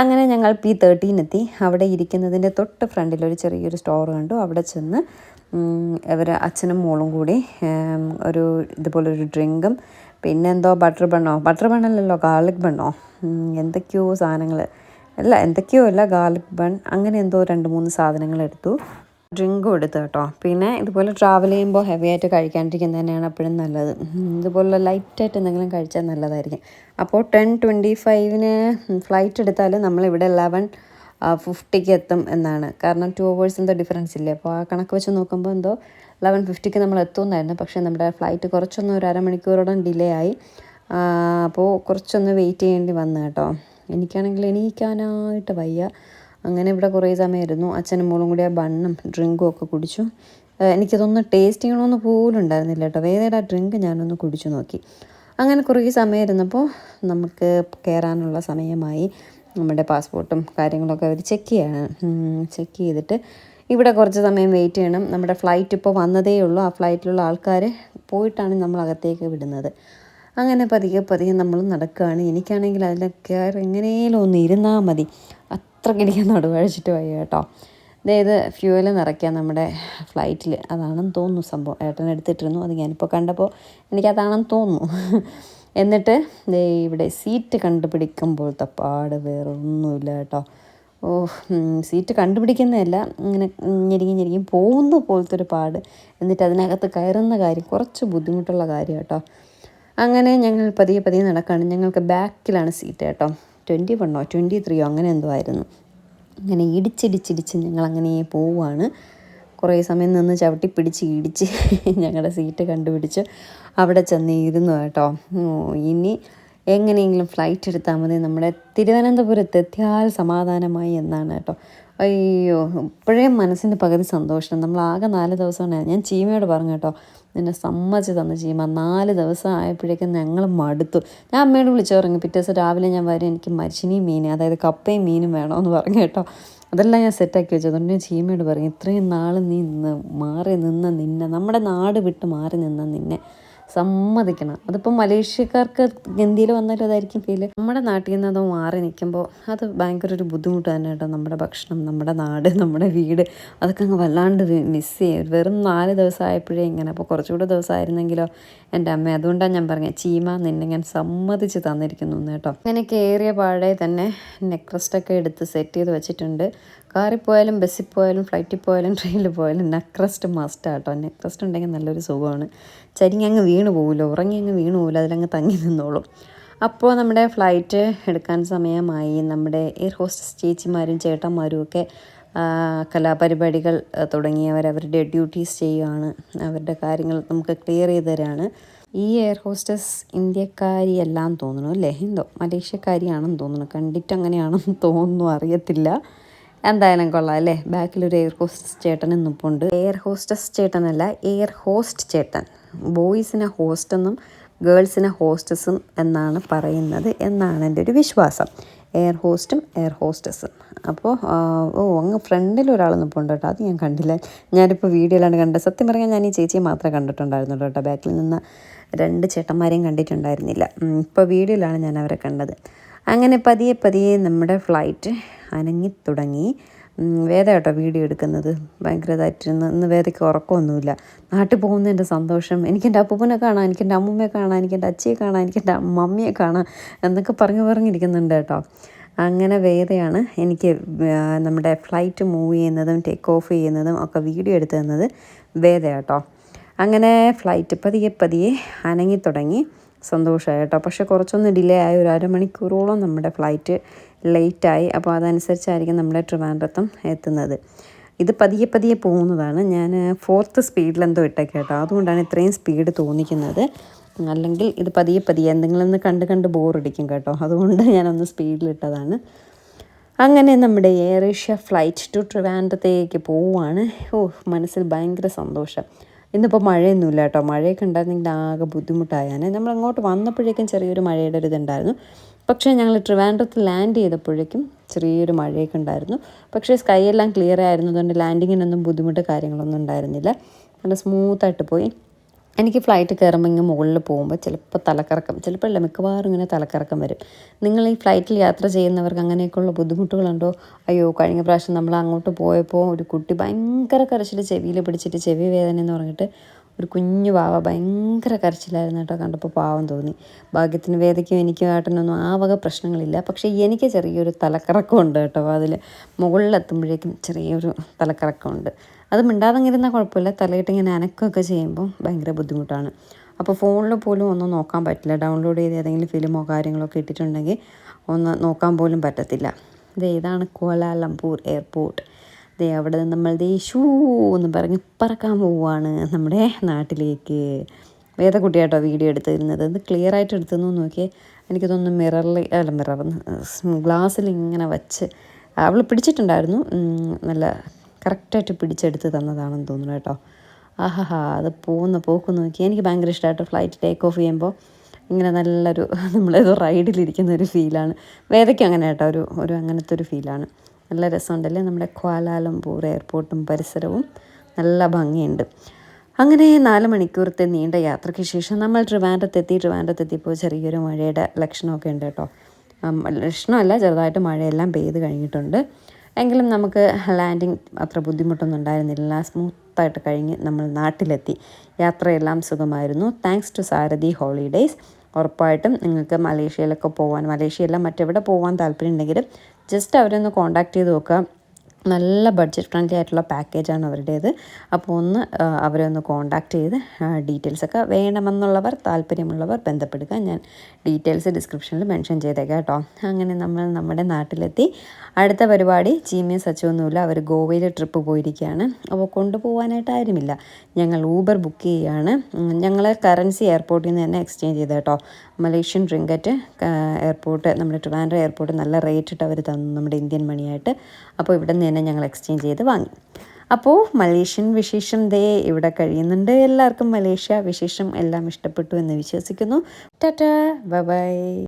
S1: അങ്ങനെ ഞങ്ങൾ പി തേർട്ടീൻ എത്തി. അവിടെ ഇരിക്കുന്നതിന്റെ തൊട്ട് ഫ്രണ്ടിൽ ഒരു ചെറിയൊരു സ്റ്റോർ കണ്ടു. അവിടെ ചെന്ന് ഇവർ അച്ഛനും മോളും കൂടി ഒരു ഇതുപോലൊരു ഡ്രിങ്കും പിന്നെ എന്തോ ബട്ടർ ബണ്ണോ ബട്ടർ ബണ്ണല്ലല്ലോ ഗാർലിക് ബണ്ണോ എന്തൊക്കെയോ സാധനങ്ങൾ അല്ല എന്തൊക്കെയോ അല്ല ഗാർലിക് ബൺ അങ്ങനെ എന്തോ രണ്ട് മൂന്ന് സാധനങ്ങൾ എടുത്തു. ഡ്രിങ്കും എടുത്തു കേട്ടോ. പിന്നെ ഇതുപോലെ ട്രാവൽ ചെയ്യുമ്പോൾ ഹെവി ആയിട്ട് കഴിക്കാണ്ടിരിക്കുന്നത് തന്നെയാണ് എപ്പോഴും നല്ലത്. ഇതുപോലെ ലൈറ്റായിട്ട് എന്തെങ്കിലും കഴിച്ചാൽ നല്ലതായിരിക്കും. അപ്പോൾ ടെൻ ട്വന്റി ഫൈവിന് ഫ്ലൈറ്റ് എടുത്താൽ നമ്മളിവിടെ ലെവൻ ഫിഫ്റ്റിക്ക് എത്തും എന്നാണ്. കാരണം ടു അവേഴ്സ് എന്തോ ഡിഫറൻസ് ഇല്ലേ? അപ്പോൾ ആ കണക്ക് വെച്ച് നോക്കുമ്പോൾ എന്തോ ലെവൻ ഫിഫ്റ്റിക്ക് നമ്മൾ എത്തുമെന്നായിരുന്നു പക്ഷേ നമ്മുടെ ഫ്ലൈറ്റ് കുറച്ചൊന്ന് ഒരു അരമണിക്കൂറോളം ഡിലേ ആയി. അപ്പോൾ കുറച്ചൊന്ന് വെയിറ്റ് ചെയ്യേണ്ടി വന്നു കേട്ടോ. എനിക്കാണെങ്കിൽ എണീക്കാനായിട്ട് വയ്യ. അങ്ങനെ ഇവിടെ കുറേ സമയമായിരുന്നു. അച്ഛനും മോളും കൂടി ആ ബണ്ണും ഡ്രിങ്കും ഒക്കെ കുടിച്ചു. എനിക്കതൊന്ന് ടേസ്റ്റ് ചെയ്യണമെന്ന് പോലും ഉണ്ടായിരുന്നില്ല കേട്ടോ. വേറെ ആ ഡ്രിങ്ക് ഞാനൊന്ന് കുടിച്ചു നോക്കി. അങ്ങനെ കുറേ സമയം ഇരുന്നപ്പോൾ നമുക്ക് കയറാനുള്ള സമയമായി. നമ്മുടെ പാസ്പോർട്ടും കാര്യങ്ങളൊക്കെ അവർ ചെക്ക് ചെയ്യാണ്. ചെക്ക് ചെയ്തിട്ട് ഇവിടെ കുറച്ച് സമയം വെയിറ്റ് ചെയ്യണം. നമ്മുടെ ഫ്ലൈറ്റ് ഇപ്പോൾ വന്നതേ ഉള്ളൂ. ആ ഫ്ലൈറ്റിലുള്ള ആൾക്കാർ പോയിട്ടാണ് നമ്മൾ അകത്തേക്ക് വിടുന്നത്. അങ്ങനെ പതിയെ പതിയെ നമ്മൾ നടക്കുകയാണ്. എനിക്കാണെങ്കിൽ അതിൽ കയറി എങ്ങനെയും ഒന്ന് ഇരുന്നാൽ മതി. അത്രയ്ക്ക് എനിക്ക് നടുവഴിച്ചിട്ട് വയ്യ കേട്ടോ. അതായത് ഫ്യൂവൽ നിറയ്ക്കാൻ നമ്മുടെ ഫ്ലൈറ്റിൽ അതാണെന്ന് തോന്നുന്നു സംഭവം. ഏട്ടൻ എടുത്തിട്ടിരുന്നു. അത് ഞാനിപ്പോൾ കണ്ടപ്പോൾ എനിക്കതാണെന്ന് തോന്നുന്നു. എന്നിട്ട് ഇവിടെ സീറ്റ് കണ്ടുപിടിക്കുമ്പോഴത്തെ പാട് വേറെ ഒന്നുമില്ല കേട്ടോ. ഓ സീറ്റ് കണ്ടുപിടിക്കുന്നതല്ല. ഇങ്ങനെ ഞെരുങ്ങി ഞെരുങ്ങി പോകുന്ന പോലത്തെ ഒരു പാട്. എന്നിട്ട് അതിനകത്ത് കയറുന്ന കാര്യം കുറച്ച് ബുദ്ധിമുട്ടുള്ള കാര്യം കേട്ടോ അങ്ങനെ ഞങ്ങൾ പതിയെ പതിയെ നടക്കുകയാണ് ഞങ്ങൾക്ക് ബാക്കിലാണ് സീറ്റ് കേട്ടോ. ട്വന്റി വണ്ണോ ട്വന്റി ത്രീയോ അങ്ങനെ എന്തോ ആയിരുന്നു. ഇങ്ങനെ ഇടിച്ചിടിച്ചിടിച്ച് ഞങ്ങൾ അങ്ങനെ പോവുകയാണ് കുറേ സമയം നിന്ന് ചവിട്ടി പിടിച്ച് ഇടിച്ച് ഞങ്ങളുടെ സീറ്റ് കണ്ടുപിടിച്ച് അവിടെ ചെന്ന് ഇരുന്നു കേട്ടോ ഇനി എങ്ങനെയെങ്കിലും ഫ്ലൈറ്റ് എടുത്താൽ മതി. നമ്മുടെ തിരുവനന്തപുരത്ത് എത്തിയാൽ സമാധാനമായി എന്നാണ് കേട്ടോ. അയ്യോ ഇപ്പോഴേ മനസ്സിന്റെ പകുതി സന്തോഷം. നമ്മൾ ആകെ നാല് ദിവസമാണ്. ഞാൻ ചീമയോട് പറഞ്ഞു കേട്ടോ നിന്നെ സമ്മതിച്ച് തന്ന ചീമ. നാല് ദിവസം ആയപ്പോഴേക്കും ഞങ്ങൾ മടുത്തു. ഞാൻ അമ്മയോട് വിളിച്ചു പറഞ്ഞു പിറ്റേ ദിവസം രാവിലെ ഞാൻ വരും എനിക്ക് മരിച്ചിനിയും മീൻ അതായത് കപ്പയും മീനും വേണമെന്ന് പറഞ്ഞു കേട്ടോ. അതെല്ലാം ഞാൻ സെറ്റാക്കി വെച്ചു. അതുകൊണ്ട് ഞാൻ ചീമയോട് പറഞ്ഞു ഇത്രയും നാൾ നീ നിന്ന് മാറി നിന്ന നിന്നെ നമ്മുടെ നാട് വിട്ട് മാറി നിന്ന നിന്നെ സമ്മതിക്കണം. അതിപ്പോൾ മലേഷ്യക്കാർക്ക് ഇന്ത്യയിൽ വന്നാലും അതായിരിക്കും ഫീൽ നമ്മുടെ നാട്ടിൽ നിന്ന് അത് മാറി നിൽക്കുമ്പോൾ അത് ഭയങ്കര ഒരു ബുദ്ധിമുട്ട് തന്നെ കേട്ടോ. നമ്മുടെ ഭക്ഷണം നമ്മുടെ നാട് നമ്മുടെ വീട് അതൊക്കെ അങ്ങ് വല്ലാണ്ട് മിസ് ചെയ്യും. വെറും നാല് ദിവസം ആയപ്പോഴേ ഇങ്ങനെ. അപ്പോൾ കുറച്ചുകൂടെ ദിവസം ആയിരുന്നെങ്കിലോ എന്റെ അമ്മ. അതുകൊണ്ടാണ് ഞാൻ പറഞ്ഞത് ചീമ നിന്നെ ഞാൻ സമ്മതിച്ച് തന്നിരിക്കുന്നു കേട്ടോ. അങ്ങനെ കയറിയ പാടെ തന്നെ നെക്ലസ്റ്റൊക്കെ എടുത്ത് സെറ്റ് ചെയ്ത് വെച്ചിട്ടുണ്ട്. കാറിൽ പോയാലും ബസ്സിൽ പോയാലും ഫ്ലൈറ്റിൽ പോയാലും ട്രെയിനിൽ പോയാലും നെക്രസ്റ്റ് മസ്റ്റാണ് കേട്ടോ നെക്രസ്റ്റ് ഉണ്ടെങ്കിൽ നല്ലൊരു സുഖമാണ്. ചരിങ്ങി അങ്ങ് വീണ് പോകില്ല ഉറങ്ങി അങ്ങ് വീണ് പോകില്ല അതിലങ്ങ് തങ്ങി നിന്നോളും. അപ്പോൾ നമ്മുടെ ഫ്ലൈറ്റ് എടുക്കാൻ സമയമായി. നമ്മുടെ എയർ ഹോസ്റ്റസ് ചേച്ചിമാരും ചേട്ടന്മാരും ഒക്കെ കലാപരിപാടികൾ തുടങ്ങിയവർ അവരുടെ ഡ്യൂട്ടീസ് ചെയ്യുകയാണ് അവരുടെ കാര്യങ്ങൾ നമുക്ക് ക്ലിയർ ചെയ്ത് തരാണ്. ഈ എയർ ഹോസ്റ്റസ് ഇന്ത്യക്കാരിയെല്ലാം തോന്നുന്നു അല്ലേ? എന്തോ മലേഷ്യക്കാരിയാണെന്ന് തോന്നുന്നു. കണ്ടിട്ട് അങ്ങനെയാണെന്ന് തോന്നുന്നു അറിയത്തില്ല. എന്തായാലും കൊള്ളാം അല്ലേ? ബാക്കിലൊരു എയർ ഹോസ്റ്റസ് ചേട്ടൻ നിൽപ്പുണ്ട് എയർ ഹോസ്റ്റസ് ചേട്ടനല്ല എയർ ഹോസ്റ്റ് ചേട്ടൻ. ബോയ്സിനെ ഹോസ്റ്റ് എന്നും ഗേൾസിനെ ഹോസ്റ്റസും എന്നാണ് പറയുന്നത് എന്നാണ് എന്റെ ഒരു വിശ്വാസം. എയർ ഹോസ്റ്റും എയർ ഹോസ്റ്റസും അപ്പോൾ ഓ അങ്ങ് ഫ്രണ്ടിൽ ഒരാൾ നിൽപ്പുണ്ട് കേട്ടോ. അത് ഞാൻ കണ്ടില്ല. ഞാനിപ്പോൾ വീഡിയോയിലാണ് കണ്ടത്. സത്യം പറഞ്ഞാൽ ഞാൻ ഈ ചേച്ചിയെ മാത്രമേ കണ്ടിട്ടുണ്ടായിരുന്നുള്ളൂ കേട്ടോ. ബാക്കിൽ നിന്ന് രണ്ട് ചേട്ടന്മാരെയും കണ്ടിട്ടുണ്ടായിരുന്നില്ല. ഇപ്പോൾ വീഡിയോയിലാണ് ഞാൻ അവരെ കണ്ടത്. അങ്ങനെ പതിയെ പതിയെ നമ്മുടെ ഫ്ലൈറ്റ് അനങ്ങി തുടങ്ങി. വേദ കേട്ടോ വീഡിയോ എടുക്കുന്നത്. ഭയങ്കര ഇതായിട്ടിരുന്ന് ഇന്ന് വേദയ്ക്ക് ഉറക്കമൊന്നുമില്ല. നാട്ടിൽ പോകുന്നതിന്റെ സന്തോഷം. എനിക്ക് എന്റെ അപ്പൂപ്പനെ കാണാം എനിക്ക് എന്റെ അമ്മൂമ്മയെ കാണാം എനിക്ക് എന്റെ അച്ഛയെ കാണാം എനിക്ക് എന്റെ മമ്മിയെ കാണാം എന്നൊക്കെ പറഞ്ഞു പറഞ്ഞിരിക്കുന്നുണ്ട് കേട്ടോ. അങ്ങനെ വേദയാണ് എനിക്ക് നമ്മുടെ ഫ്ലൈറ്റ് മൂവ് ചെയ്യുന്നതും ടേക്ക് ഓഫ് ചെയ്യുന്നതും ഒക്കെ വീഡിയോ എടുത്തു തന്നത് വേദ കേട്ടോ. അങ്ങനെ ഫ്ലൈറ്റ് പതിയെ പതിയെ അനങ്ങി തുടങ്ങി. സന്തോഷമായി കേട്ടോ. പക്ഷേ കുറച്ചൊന്ന് ഡിലേ ആയി ഒരു അരമണിക്കൂറോളം നമ്മുടെ ഫ്ലൈറ്റ് ലേറ്റായി അപ്പോൾ അതനുസരിച്ചായിരിക്കും നമ്മുടെ ട്രിവാൻഡ്രത്തും എത്തുന്നത്. ഇത് പതിയെ പതിയെ പോകുന്നതാണ്. ഞാൻ ഫോർത്ത് സ്പീഡിലെന്തോ ഇട്ടേ കേട്ടോ. അതുകൊണ്ടാണ് ഇത്രയും സ്പീഡ് തോന്നിക്കുന്നത്. അല്ലെങ്കിൽ ഇത് പതിയെ പതിയെ എന്തെങ്കിലും ഒന്ന് കണ്ട് കണ്ട് ബോറടിക്കും കേട്ടോ. അതുകൊണ്ട് ഞാനൊന്ന് സ്പീഡിലിട്ടതാണ് അങ്ങനെ നമ്മുടെ എയർ ഏഷ്യ ഫ്ലൈറ്റ് ടു ട്രിവാൻഡ്രത്തേക്ക് പോവുകയാണ്. ഓ മനസ്സിൽ ഭയങ്കര സന്തോഷം. ഇന്നിപ്പോൾ മഴയൊന്നുമില്ല കേട്ടോ മഴയൊക്കെ ഉണ്ടായിരുന്നെങ്കിൽ ആകെ ബുദ്ധിമുട്ടായാണ് നമ്മൾ അങ്ങോട്ട് വന്നപ്പോഴേക്കും ചെറിയൊരു മഴയുടെ ഒരു ഇതുണ്ടായിരുന്നു. പക്ഷേ ഞങ്ങൾ ട്രിവാൻഡ്രത്ത് ലാൻഡ് ചെയ്തപ്പോഴേക്കും ചെറിയൊരു മഴയൊക്കെ ഉണ്ടായിരുന്നു. പക്ഷേ സ്കൈ എല്ലാം ക്ലിയർ ആയിരുന്നതുകൊണ്ട് ലാൻഡിങ്ങിനൊന്നും ബുദ്ധിമുട്ട് കാര്യങ്ങളൊന്നും ഉണ്ടായിരുന്നില്ല. നല്ല സ്മൂത്തായിട്ട് പോയി. എനിക്ക് ഫ്ലൈറ്റ് കയറുമ്പോൾ ഇങ്ങനെ മുകളിൽ പോകുമ്പോൾ ചിലപ്പോൾ തലക്കറക്കം ചിലപ്പോൾ ഇല്ല മിക്കവാറും ഇങ്ങനെ തലക്കറക്കം വരും. നിങ്ങൾ ഈ ഫ്ലൈറ്റിൽ യാത്ര ചെയ്യുന്നവർക്ക് അങ്ങനെയൊക്കെയുള്ള ബുദ്ധിമുട്ടുകളുണ്ടോ? അയ്യോ കഴിഞ്ഞ പ്രാവശ്യം നമ്മൾ അങ്ങോട്ട് പോയപ്പോൾ ഒരു കുട്ടി ഭയങ്കര കരച്ചിൽ ചെവിയിൽ പിടിച്ചിട്ട് ചെവി വേദന എന്ന് പറഞ്ഞിട്ട് ഒരു കുഞ്ഞു വാവ ഭയങ്കര കരച്ചിലായിരുന്നു കേട്ടോ കണ്ടപ്പോൾ പാവം തോന്നി. ഭാഗ്യത്തിന് വേദയ്ക്കും എനിക്കും ഏട്ടനൊന്നും ആ വക പ്രശ്നങ്ങളില്ല. പക്ഷേ എനിക്ക് ചെറിയൊരു തലക്കറക്കമുണ്ട് കേട്ടോ അതിൽ മുകളിലെത്തുമ്പോഴേക്കും ചെറിയൊരു തലക്കറക്കമുണ്ട് അത് മിണ്ടാതങ്ങിരുന്നാൽ കുഴപ്പമില്ല. തലയിട്ട് ഇങ്ങനെ അനക്കൊക്കെ ചെയ്യുമ്പോൾ ഭയങ്കര ബുദ്ധിമുട്ടാണ്. അപ്പോൾ ഫോണിൽ പോലും ഒന്നും നോക്കാൻ പറ്റില്ല. ഡൗൺലോഡ് ചെയ്ത് ഏതെങ്കിലും ഫിലിമോ കാര്യങ്ങളോ ഇട്ടിട്ടുണ്ടെങ്കിൽ ഒന്ന് നോക്കാൻ പോലും പറ്റത്തില്ല. ഇത് ഏതാണ് കോലാലംപൂർ എയർപോർട്ട്. ദേ അവിടെ നിന്ന് നമ്മൾ ദേ ഷൂ എന്ന് പറഞ്ഞ് പറക്കാൻ പോവുകയാണ് നമ്മുടെ നാട്ടിലേക്ക്. വേദ കുട്ടിയായിട്ടോ വീഡിയോ എടുത്തിരുന്നത്. ഇത് ക്ലിയർ ആയിട്ട് എടുത്തെന്ന് നോക്കിയേ. എനിക്ക് തോന്നുന്നു മിററിൽ അല്ല മിറർ ഗ്ലാസ്സിൽ ഇങ്ങനെ വച്ച് അവൾ പിടിച്ചിട്ടുണ്ടായിരുന്നു. നല്ല കറക്റ്റായിട്ട് പിടിച്ചെടുത്ത് തന്നതാണെന്ന് തോന്നുന്നു കേട്ടോ. ആഹാ അത് പോകുന്ന പോക്ക് നോക്കി. എനിക്ക് ഭയങ്കര ഇഷ്ടമായിട്ട് ഫ്ലൈറ്റ് ടേക്ക് ഓഫ് ചെയ്യുമ്പോൾ ഇങ്ങനെ നല്ലൊരു നമ്മളേതോ റൈഡിലിരിക്കുന്ന ഒരു ഫീലാണ് വേദയ്ക്കും അങ്ങനെ കേട്ടോ ഒരു ഒരു അങ്ങനത്തെ ഒരു ഫീലാണ് നല്ല രസമുണ്ടല്ലേ? നമ്മുടെ ക്വാലാലംപൂർ എയർപോർട്ടും പരിസരവും നല്ല ഭംഗിയുണ്ട്. അങ്ങനെ നാല് മണിക്കൂറത്തെ നീണ്ട യാത്രയ്ക്ക് ശേഷം നമ്മൾ ട്രിവാൻഡ്രത്തെത്തി ട്രിവാൻഡ്രത്തെത്തിയപ്പോൾ ചെറിയൊരു മഴയുടെ ലക്ഷണമൊക്കെ ഉണ്ട് കേട്ടോ. ലക്ഷണമല്ല ചെറുതായിട്ട് മഴയെല്ലാം പെയ്ത് കഴിഞ്ഞിട്ടുണ്ട്. എങ്കിലും നമുക്ക് ലാൻഡിങ് അത്ര ബുദ്ധിമുട്ടൊന്നും ഉണ്ടായിരുന്നില്ല. സ്മൂത്തായിട്ട് കഴിഞ്ഞ് നമ്മൾ നാട്ടിലെത്തി. യാത്രയെല്ലാം സുഖമായിരുന്നു. താങ്ക്സ് ടു സാരഥി ഹോളിഡേയ്സ് ഉറപ്പായിട്ടും നിങ്ങൾക്ക് മലേഷ്യയിലൊക്കെ പോകാൻ മലേഷ്യയെല്ലാം മറ്റെവിടെ പോകാൻ താല്പര്യം ഉണ്ടെങ്കിലും ജസ്റ്റ് അവരൊന്ന് കോൺടാക്ട് ചെയ്ത് നോക്കുക. നല്ല ബഡ്ജറ്റ് ഫ്രണ്ട്ലി ആയിട്ടുള്ള പാക്കേജാണ് അവരുടേത്. അപ്പോൾ ഒന്ന് അവരെ ഒന്ന് കോൺടാക്റ്റ് ചെയ്ത് ഡീറ്റെയിൽസ് ഒക്കെ വേണമെന്നുള്ളവർ താല്പര്യമുള്ളവർ ബന്ധപ്പെടുക. ഞാൻ ഡീറ്റെയിൽസ് ഡിസ്ക്രിപ്ഷനിൽ മെൻഷൻ ചെയ്തേക്കാം കേട്ടോ. അങ്ങനെ നമ്മൾ നമ്മുടെ നാട്ടിലെത്തി. അടുത്ത പരിപാടി ചീമയും സച്ചൊന്നുമില്ല അവർ ഗോവയിൽ ട്രിപ്പ് പോയിരിക്കുകയാണ്. അപ്പോൾ കൊണ്ടുപോകാനായിട്ട് ആരുമില്ല. ഞങ്ങൾ ഊബർ ബുക്ക് ചെയ്യുകയാണ്. ഞങ്ങൾ കറൻസി എയർപോർട്ടിൽ നിന്ന് തന്നെ എക്സ്ചേഞ്ച് ചെയ്ത് കേട്ടോ. മലേഷ്യൻ റിങ്കറ്റ് എയർപോർട്ട് നമ്മുടെ ട്രിവാൻഡ്രം എയർപോർട്ട് നല്ല റേറ്റ് ഇട്ട് അവർ തന്നു നമ്മുടെ ഇന്ത്യൻ മണിയായിട്ട്. അപ്പോൾ ഇവിടെ നിന്ന് തന്നെ ഞങ്ങൾ എക്സ്ചേഞ്ച് ചെയ്ത് വാങ്ങി. അപ്പോൾ മലേഷ്യൻ വിശേഷം ദേ ഇവിടെ കഴിയുന്നുണ്ട് എല്ലാവർക്കും. മലേഷ്യ വിശേഷം എല്ലാം ഇഷ്ടപ്പെട്ടു എന്ന് വിശ്വസിക്കുന്നു. Tata bye.